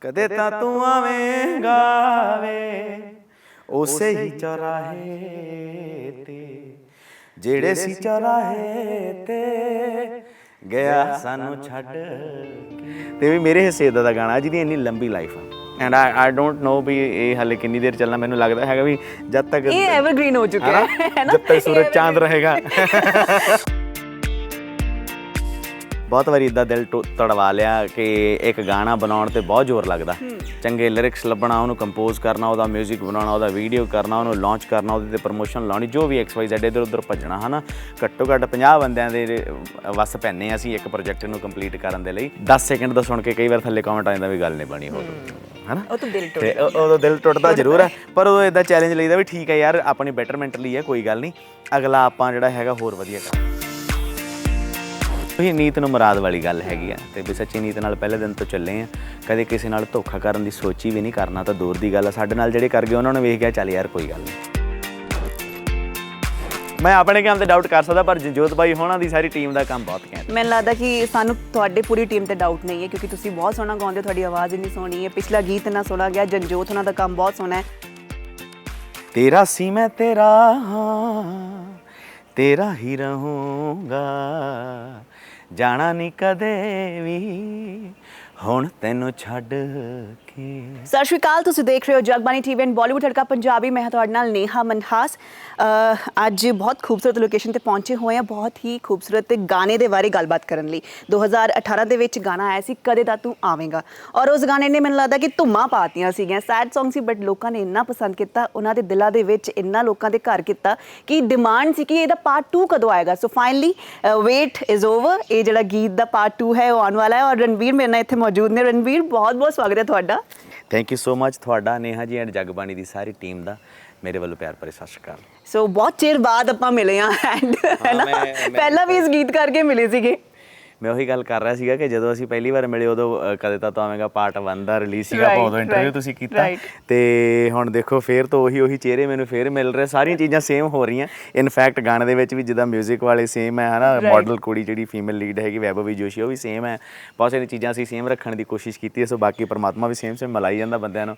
ਕਦੇ ਤਾਂ ਤੂੰ ਆਵੇਂਗਾ ਵੇ। ਉਸੇ ਹੀ ਚੌਰਾਹੇ ਤੇ। ਜਿਹੜੇ ਸੀ ਚੌਰਾਹੇ ਤੇ। ਗਿਆ ਸਾਨੂੰ ਛੱਡ। ਤੇ ਵੀ ਮੇਰੇ ਹਿੱਸੇ ਦਾ ਗਾਣਾ ਜਿਹਦੀ ਇੰਨੀ ਲੰਬੀ ਲਾਈਫ ਆ। And I I don't know ਵੀ ਇਹ ਹਲੇ ਕਿੰਨੀ ਦੇਰ ਚੱਲਣਾ ਮੈਨੂੰ ਲੱਗਦਾ ਹੈਗਾ ਵੀ ਜਦ ਤੱਕ ਇਹ ਐਵਰਗ੍ਰੀਨ ਹੋ ਚੁੱਕਿਆ? ਹੈ। ਨਾ? ਜਦ ਤੱਕ ਸੂਰਜ ਚਾਂਦ ਰਹੇਗਾ। ਬਹੁਤ ਵਾਰੀ ਇਦਾਂ ਦਿਲ ਤੜਵਾ ਲਿਆ ਕਿ ਇੱਕ ਗਾਣਾ ਬਣਾਉਣ ਤੇ ਬਹੁਤ ਜ਼ੋਰ ਲੱਗਦਾ। ਚੰਗੇ ਲਿਰਿਕਸ ਲੱਭਣਾ ਉਹਨੂੰ ਕੰਪੋਜ਼ ਕਰਨਾ ਉਹਦਾ 뮤직 ਬਣਾਉਣਾ ਉਹਦਾ ਵੀਡੀਓ ਕਰਨਾ ਉਹਨੂੰ ਲਾਂਚ ਕਰਨਾ ਉਹਦੇ ਤੇ ਪ੍ਰੋਮੋਸ਼ਨ ਲਾਉਣੀ ਜੋ ਵੀ ਐਕਸ ਵਾਈ ਜ਼ੈਡ ਇਧਰ ਉਧਰ ਭੱਜਣਾ ਹਨਾ? ਘੱਟੋ ਘੱਟ 50 ਬੰਦਿਆਂ ਦੇ ਵਸ ਪੈਨੇ ਅਸੀਂ ਇੱਕ ਪ੍ਰੋਜੈਕਟ ਨੂੰ ਕੰਪਲੀਟ ਕਰਨ ਦੇ ਲਈ। 10 ਸੈਕਿੰਡ ਦਾ ਸੁਣ ਕੇ ਕਈ ਵਾਰ ਥੱਲੇ ਕਮੈਂਟ ਆ ਜਾਂਦਾ ਵੀ ਗੱਲ ਨਹੀਂ ਬਣੀ ਹੋ। ਹਨਾ? ਉਹ ਤਾਂ ਦਿਲ ਟੁੱਟ ਤੇ ਉਹ- ਉਦੋਂ ਦਿਲ ਟੁੱਟਦਾ ਜ਼ਰੂਰ ਹੈ। ਪਰ ਉਦੋਂ ਇਦਾਂ ਚੈਲੰਜ ਲਈਦਾ ਵੀ ਠੀਕ ਹੈ ਯਾਰ ਆਪਣੀ ਬੈਟਰਮੈਂਟ ਲਈ ਹੈ ਕੋਈ ਗੱਲ ਨਹੀਂ ਅਗਲਾ ਆਪਾਂ ਜਿਹੜਾ ਹੈਗਾ ਹੋਰ ਵਧੀਆ ਕਰਾਂਗੇ। ਇਹ ਨੀਤ ਨੂੰ ਮੁਰਾਦ ਵਾਲੀ ਗੱਲ ਹੈਗੀ ਆ ਤੇ ਵੀ ਸੱਚੀ ਨੀਤ ਨਾਲ ਪਹਿਲੇ ਦਿਨ ਤੋਂ ਚੱਲੇ ਆ। ਕਦੇ ਕਿਸੇ ਨਾਲ ਧੋਖਾ ਕਰਨ ਦੀ ਸੋਚੀ ਵੀ ਨਹੀਂ ਕਰਨਾ ਤਾਂ ਦੂਰ ਦੀ ਗੱਲ ਆ। ਸਾਡੇ ਨਾਲ ਜਿਹੜੇ ਕਰ ਗਏ ਉਹਨਾਂ ਨੂੰ ਵੇਖ ਗਿਆ ਚੱਲ ਯਾਰ ਕੋਈ ਗੱਲ ਨਹੀਂ। ਮੈਂ ਆਪਣੇ ਕੰਮ ਤੇ ਡਾਊਟ ਕਰ ਸਕਦਾ ਪਰ ਜੰਜੋਤ ਬਾਈ ਹੋਣਾ ਦੀ ਸਾਰੀ ਟੀਮ ਦਾ ਕੰਮ ਬਹੁਤ ਘੈਂਟ ਮੈਨੂੰ ਲੱਗਦਾ ਕਿ ਸਾਨੂੰ ਤੁਹਾਡੇ ਪੂਰੀ ਟੀਮ ਤੇ ਡਾਊਟ ਨਹੀਂ ਹੈ ਕਿਉਂਕਿ ਤੁਸੀਂ ਬਹੁਤ ਸੋਹਣਾ ਗਾਉਂਦੇ ਹੋ ਤੁਹਾਡੀ ਆਵਾਜ਼ ਇੰਨੀ ਸੋਹਣੀ ਹੈ। ਪਿਛਲਾ ਗੀਤ ਇੰਨਾ ਸੋਹਣਾ ਗਿਆ ਜੰਜੋਤ ਉਹਨਾਂ ਦਾ ਕੰਮ ਬਹੁਤ ਸੋਹਣਾ ਹੈ। ਤੇਰਾ ਸੀ ਮੈਂ ਤੇਰਾ ਹਾਂ ਤੇਰਾ ਹੀ ਰਹੂੰਗਾ। ਜਾਣਾ ਨਹੀਂ ਕਦੇ ਵੀ। ਹੁਣ ਤੈਨੂੰ ਛੱਡ ਕੇ। ਸਤਿ ਸ਼੍ਰੀ ਅਕਾਲ, ਤੁਸੀਂ ਦੇਖ ਰਹੇ ਹੋ ਜਗਬਾਣੀ ਟੀਵੀ ਐਂਡ ਬਾਲੀਵੁੱਡ ਹੜਕਾ ਪੰਜਾਬੀ। ਮੈਂ ਹਾਂ ਤੁਹਾਡੇ ਨਾਲ ਨੇਹਾ ਮਨਹਾਸ। ਅੱਜ ਬਹੁਤ ਖੂਬਸੂਰਤ ਲੋਕੇਸ਼ਨ ਤੇ ਪਹੁੰਚੇ ਹੋਏ ਆ ਬਹੁਤ ਹੀ ਖੂਬਸੂਰਤ ਗਾਣੇ ਦੇ ਬਾਰੇ ਗੱਲਬਾਤ ਕਰਨ ਲਈ। 2018 ਦੇ ਵਿੱਚ ਗਾਣਾ ਆਇਆ ਸੀ, ਕਦੇ ਦਾ ਤੂੰ ਆਵੇਂਗਾ। ਔਰ ਉਸ ਗਾਣੇ ਨੇ ਮੈਨੂੰ ਲੱਗਦਾ ਕਿ ਧੁੰਮਾਂ ਪਾਤੀਆਂ ਸੀਗੀਆਂ। ਸੈਡ Song ਸੀ ਬਟ ਲੋਕਾਂ ਨੇ ਇੰਨਾ ਪਸੰਦ ਕੀਤਾ, ਉਹਨਾਂ ਦੇ ਦਿਲਾਂ ਦੇ ਵਿੱਚ ਇੰਨਾ ਲੋਕਾਂ ਦੇ ਘਰ ਕੀਤਾ ਕਿ ਡਿਮਾਂਡ ਸੀ ਕਿ ਇਹਦਾ ਪਾਰਟ 2 ਕਦੋਂ ਆਏਗਾ। So finally wait is over ਇਹ ਜਿਹੜਾ ਗੀਤ ਦਾ ਪਾਰਟ 2 ਹੈ, ਉਹ ਆਉਣ ਵਾਲਾ ਹੈ। ਔਰ ਰਣਵੀਰ ਮੇਰੇ ਨਾਲ ਇੱਥੇ ਮੌਜੂਦ ਨੇ। ਰਣਵੀਰ, ਬਹੁਤ ਬਹੁਤ ਸਵਾਗਤ ਹੈ ਤੁਹਾਡਾ। ਥੈਂਕ ਯੂ ਸੋ ਮੱਚ ਤੁਹਾਡਾ, ਨੇਹਾ ਜੀ ਐਂਡ ਜਗਬਾਣੀ ਦੀ ਸਾਰੀ ਟੀਮ ਦਾ। ਮੇਰੇ ਵੱਲੋਂ ਪਿਆਰ ਭਰੇ ਸਤਿ ਸ਼੍ਰੀ ਅਕਾਲ। ਸੋ ਬਹੁਤ ਚਿਰ ਬਾਅਦ ਆਪਾਂ ਮਿਲੇ ਆ ਐਂਡ ਹੈ ਨਾ ਮੈਂ- ਮੈਂ- ਪਹਿਲਾਂ ਵੀ ਇਸ ਗੀਤ ਕਰਕੇ ਮਿਲੇ ਸੀਗੇ। ਮੈਂ ਉਹੀ ਗੱਲ ਕਰ ਰਿਹਾ ਸੀਗਾ ਕਿ ਜਦੋਂ ਅਸੀਂ ਪਹਿਲੀ ਵਾਰ ਮਿਲੇ ਉਦੋਂ ਅ, ਕਦੇ ਤਾਂ ਆਵੇਂਗਾ ਪਾਰਟ 1 ਦਾ ਰਿਲੀਜ਼ ਸੀਗਾ ਆਪਾਂ Right, ਉਦੋਂ ਇੰਟਰਵਿਊ right, ਤੁਸੀਂ ਕੀਤਾ। right. ਤੇ ਹੁਣ ਦੇਖੋ ਫੇਰ ਤੋਂ ਉਹੀ ਉਹੀ ਚਿਹਰੇ ਮੈਨੂੰ ਫੇਰ ਮਿਲ ਰਹੇ ਸਾਰੀਆਂ ਚੀਜ਼ਾਂ ਸੇਮ ਹੋ ਰਹੀਆਂ। ਇਨਫੈਕਟ ਗਾਣੇ ਦੇ ਵਿੱਚ ਵੀ ਜਿੱਦਾਂ 뮤직 ਵਾਲੇ ਸੇਮ ਹੈ ਹਨਾ Right. ਮਾਡਲ ਕੁੜੀ ਜਿਹੜੀ ਫੀਮੇਲ ਲੀਡ ਹੈਗੀ ਵੈਭਵੀ ਜੋਸ਼ੀ ਉਹ ਵੀ ਸੇਮ ਹੈ। ਬਹੁਤ ਸਾਰੀਆਂ ਚੀਜ਼ਾਂ ਅਸੀਂ ਸੇਮ ਰੱਖਣ ਦੀ ਕੋਸ਼ਿਸ਼ ਕੀਤੀ ਹੈ ਸੋ ਬਾਕੀ ਪਰਮਾਤਮਾ ਵੀ ਸੇਮ ਸੇਮ ਮਲਾਈ ਜਾਂਦਾ ਬੰਦਿਆਂ ਨੂੰ।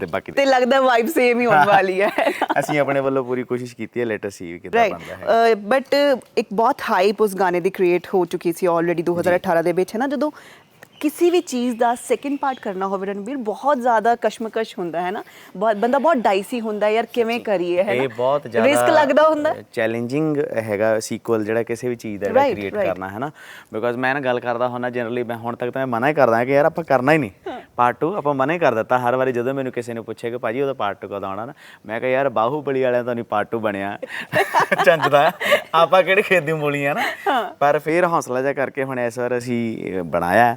ਤੇ ਬਾਕੀ ਤੇ ਲੱਗਦਾ ਵਾਈਬ ਸੇਮ ਹੀ ਹੋਣ ਵਾਲੀ ਹੈ। ਅਸੀਂ ਆਪਣੇ ਵੱਲੋਂ ਪੂਰੀ ਕੋਸ਼ਿਸ਼ ਕੀਤੀ ਹੈ ਲੈਟ ਅਸ ਸੀ ਕਿਦਾਂ ਬਣਦਾ ਹੈ। ਬਟ ਇੱਕ ਬਹੁਤ ਹਾਈਪ ਉਸ ਗਾਣੇ ਦੀ ਕ੍ਰੀਏਟ ਹੋ ਚੁੱਕੀ ਸੀ ਆਲਰੇਡੀ 2018 ਦੇ ਵਿੱਚ ਹੈ ਨਾ? ਜਦੋਂ ਕਿਸੇ ਵੀ ਚੀਜ਼ ਦਾ ਸੈਕਿੰਡ ਪਾਰਟ ਕਰਨਾ ਹੋਵੇ ਰਣਵੀਰ ਬਹੁਤ ਜ਼ਿਆਦਾ ਕਸ਼ਮਕਸ਼ ਹੁੰਦਾ ਹੈ ਨਾ? ਬਹੁਤ ਬੰਦਾ ਬਹੁਤ ਡਾਈਸੀ ਹੁੰਦਾ ਯਾਰ ਕਿਵੇਂ ਕਰੀਏ ਹੈ ਨਾ? ਇਹ ਬਹੁਤ ਜ਼ਿਆਦਾ ਰਿਸਕ ਲੱਗਦਾ ਹੁੰਦਾ। ਚੈਲੰਜਿੰਗ ਹੈਗਾ ਸੀਕੁਅਲ ਜਿਹੜਾ ਕਿਸੇ ਵੀ ਚੀਜ਼ ਦਾ ਕ੍ਰੀਏਟ. ਕਰਨਾ ਹੈ ਨਾ? ਬਿਕੋਜ਼ ਮੈਂ ਨਾ ਗੱਲ ਕਰਦਾ ਹੁੰਦਾ ਜਨਰਲੀ ਮੈਂ ਹੁਣ ਤੱਕ ਤਾਂ ਮੈਂ ਮਨਾ ਹੀ ਕਰਦਾ ਕਿ ਯਾਰ ਆਪਾਂ ਕਰਨਾ ਹੀ ਨਹੀਂ। ਪਾਰਟ 2 ਆਪਾਂ ਮਨਾ ਹੀ ਕਰ ਦਿੱਤਾ। ਹਰ ਵਾਰੀ ਜਦੋਂ ਮੈਨੂੰ ਕਿਸੇ ਨੇ ਪੁੱਛੇ ਕਿ ਭਾਜੀ ਉਹਦਾ ਪਾਰਟ 2 ਕਦੋਂ ਆਉਣਾ ਨਾ ਮੈਂ ਕਿਹਾ ਯਾਰ ਬਾਹੂਬਲੀ ਵਾਲਿਆਂ ਤੋਂ ਨਹੀਂ ਪਾਰਟ 2 ਬਣਿਆ। ਚੰਜਦਾ ਆਪਾਂ ਕਿਹੜੇ ਖੇਤ ਦੀ ਮੂਲੀ ਆ ਨਾ ਪਰ ਫਿਰ ਹੌਸਲਾ ਜਿਹਾ ਕਰਕੇ ਹੁਣ ਇਸ ਵਾਰ ਅਸੀਂ ਬਣਾਇਆ।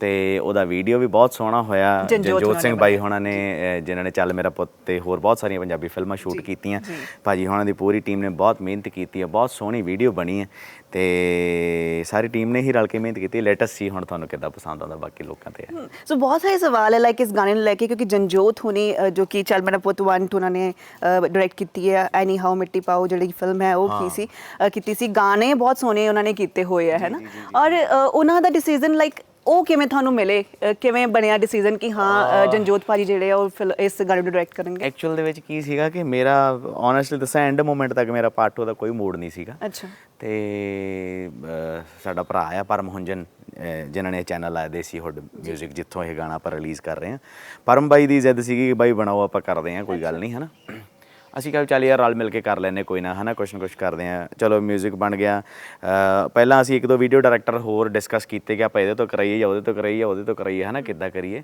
ਤੇ ਉਹਦਾ ਵੀਡੀਓ ਵੀ ਬਹੁਤ ਸੋਹਣਾ ਹੋਇਆ। ਹੋਣਾ ਸਿੰਘ ਬਾਈ ਹੋਣਾ ਨੇ ਜਿਨ੍ਹਾਂ ਨੇ ਚੱਲ ਮੇਰਾ ਪੁੱਤ ਤੇ ਹੋਰ ਬਹੁਤ ਸਾਰੀਆਂ ਪੰਜਾਬੀ ਫਿਲਮਾਂ ਸ਼ੂਟ ਕੀਤੀਆਂ। ਭਾਜੀ ਹੋਣਾ ਦੀ ਪੂਰੀ ਟੀਮ ਨੇ ਬਹੁਤ ਮਿਹਨਤ ਕੀਤੀ ਹੈ ਬਹੁਤ ਸੋਹਣੀ ਵੀਡੀਓ ਬਣੀ ਹੈ। ਤੇ ਸਾਰੀ ਟੀਮ ਨੇ ਹੀ ਰਲ ਕੇ ਮਿਹਨਤ ਕੀਤੀ। ਲੈਟ ਅਸ ਸੀ ਹੁਣ ਤੁਹਾਨੂੰ ਕਿੱਦਾਂ ਪਸੰਦ ਆਉਂਦਾ ਬਾਕੀ ਲੋਕਾਂ ਤੇ। ਸੋ ਬਹੁਤ ਸਾਰੇ ਸਵਾਲ ਹੈ ਲਾਈਕ ਇਸ ਗਾਣੇ ਨੂੰ ਲੈ ਕੇ ਕਿਉਂਕਿ ਜੰਜੋਤ ਹੁਣੀ ਜੋ ਕਿ ਚੱਲ ਮੇਰਾ ਪੁੱਤ 1 ਉਹਨਾਂ ਨੇ ਡਾਇਰੈਕਟ ਕੀਤੀ ਹੈ। ਐਨੀ ਹਾਊ ਮਿੱਟੀ ਪਾਓ ਜਿਹੜੀ ਫਿਲਮ ਹੈ ਉਹ ਕੀ ਸੀ ਕੀਤੀ ਸੀ। ਗਾਣੇ ਬਹੁਤ ਸੋਹਣੇ ਉਹਨਾਂ ਨੇ ਕੀਤੇ ਹੋਏ ਹੈ ਨਾ? ਔਰ ਉਹਨਾਂ ਦਾ ਡਿਸੀਜਨ ਲਾਈਕ ਉਹ ਕਿਵੇਂ ਤੁਹਾਨੂੰ ਮਿਲੇ? ਅ, ਕਿਵੇਂ ਬਣਿਆ ਡਿਸੀਜਨ ਕਿ ਹਾਂ ਅ, ਜੰਜੋਤ ਭਾਜੀ ਜਿਹੜੇ ਆ ਉਹ ਫਿਲ- ਇਸ ਗਾਣੇ ਨੂੰ ਡਾਇਰੈਕਟ ਕਰਨਗੇ? ਐਕਚੁਅਲ ਦੇ ਵਿੱਚ ਕੀ ਸੀਗਾ ਕਿ ਮੇਰਾ ਓਨੈਸਟਲੀ ਦੱਸਾਂ ਐਂਡ ਮੂਮੈਂਟ ਤੱਕ ਮੇਰਾ ਪਾਰਟ 2 ਦਾ ਕੋਈ ਮੂਡ ਨਹੀਂ ਸੀਗਾ। ਅੱਛਾ। ਤੇ ਅਹ, ਸਾਡਾ ਭਰਾ ਆ ਪਰਮ ਹੁੰਜਨ ਅਹ, ਜਿਨ੍ਹਾਂ ਨੇ ਚੈਨਲ ਲਾਇਆ ਦੇਸੀ ਹੁੱਡ 뮤직 ਜਿੱਥੋਂ ਇਹ ਗਾਣਾ ਆਪਾਂ ਰਿਲੀਜ਼ ਕਰ ਰਹੇ ਹਾਂ। ਪਰਮ ਬਾਈ ਦੀ ਜ਼ਿੱਦ ਸੀਗੀ ਕਿ ਬਾਈ ਬਣਾਓ ਆਪਾਂ ਕਰਦੇ ਹਾਂ ਕੋਈ ਗੱਲ ਨਹੀਂ ਹਨਾ? ਅਸੀਂ ਕਿਹਾ ਵੀ ਚੱਲ ਯਾਰ ਰਲ ਮਿਲ ਕੇ ਕਰ ਲੈਨੇ ਕੋਈ ਨਾ, ਹਨਾ, ਕੁਛ ਨਾ ਕੁਛ ਕਰਦੇ ਹਾਂ। ਚਲੋ 뮤직 ਬਣ ਗਿਆ। ਪਹਿਲਾਂ ਅਸੀਂ ਇੱਕ ਦੋ ਵੀਡੀਓ ਡਾਇਰੈਕਟਰ ਹੋਰ ਡਿਸਕਸ ਕੀਤੇ ਕਿ ਆਪਾਂ ਇਹਦੇ ਤੋਂ ਕਰਾਈਏ ਜਾਂ ਉਹਦੇ ਤੋਂ ਕਰਾਈਏ ਉਹਦੇ ਤੋਂ ਕਰਾਈਏ, ਹਨਾ, ਕਿੱਦਾਂ ਕਰੀਏ।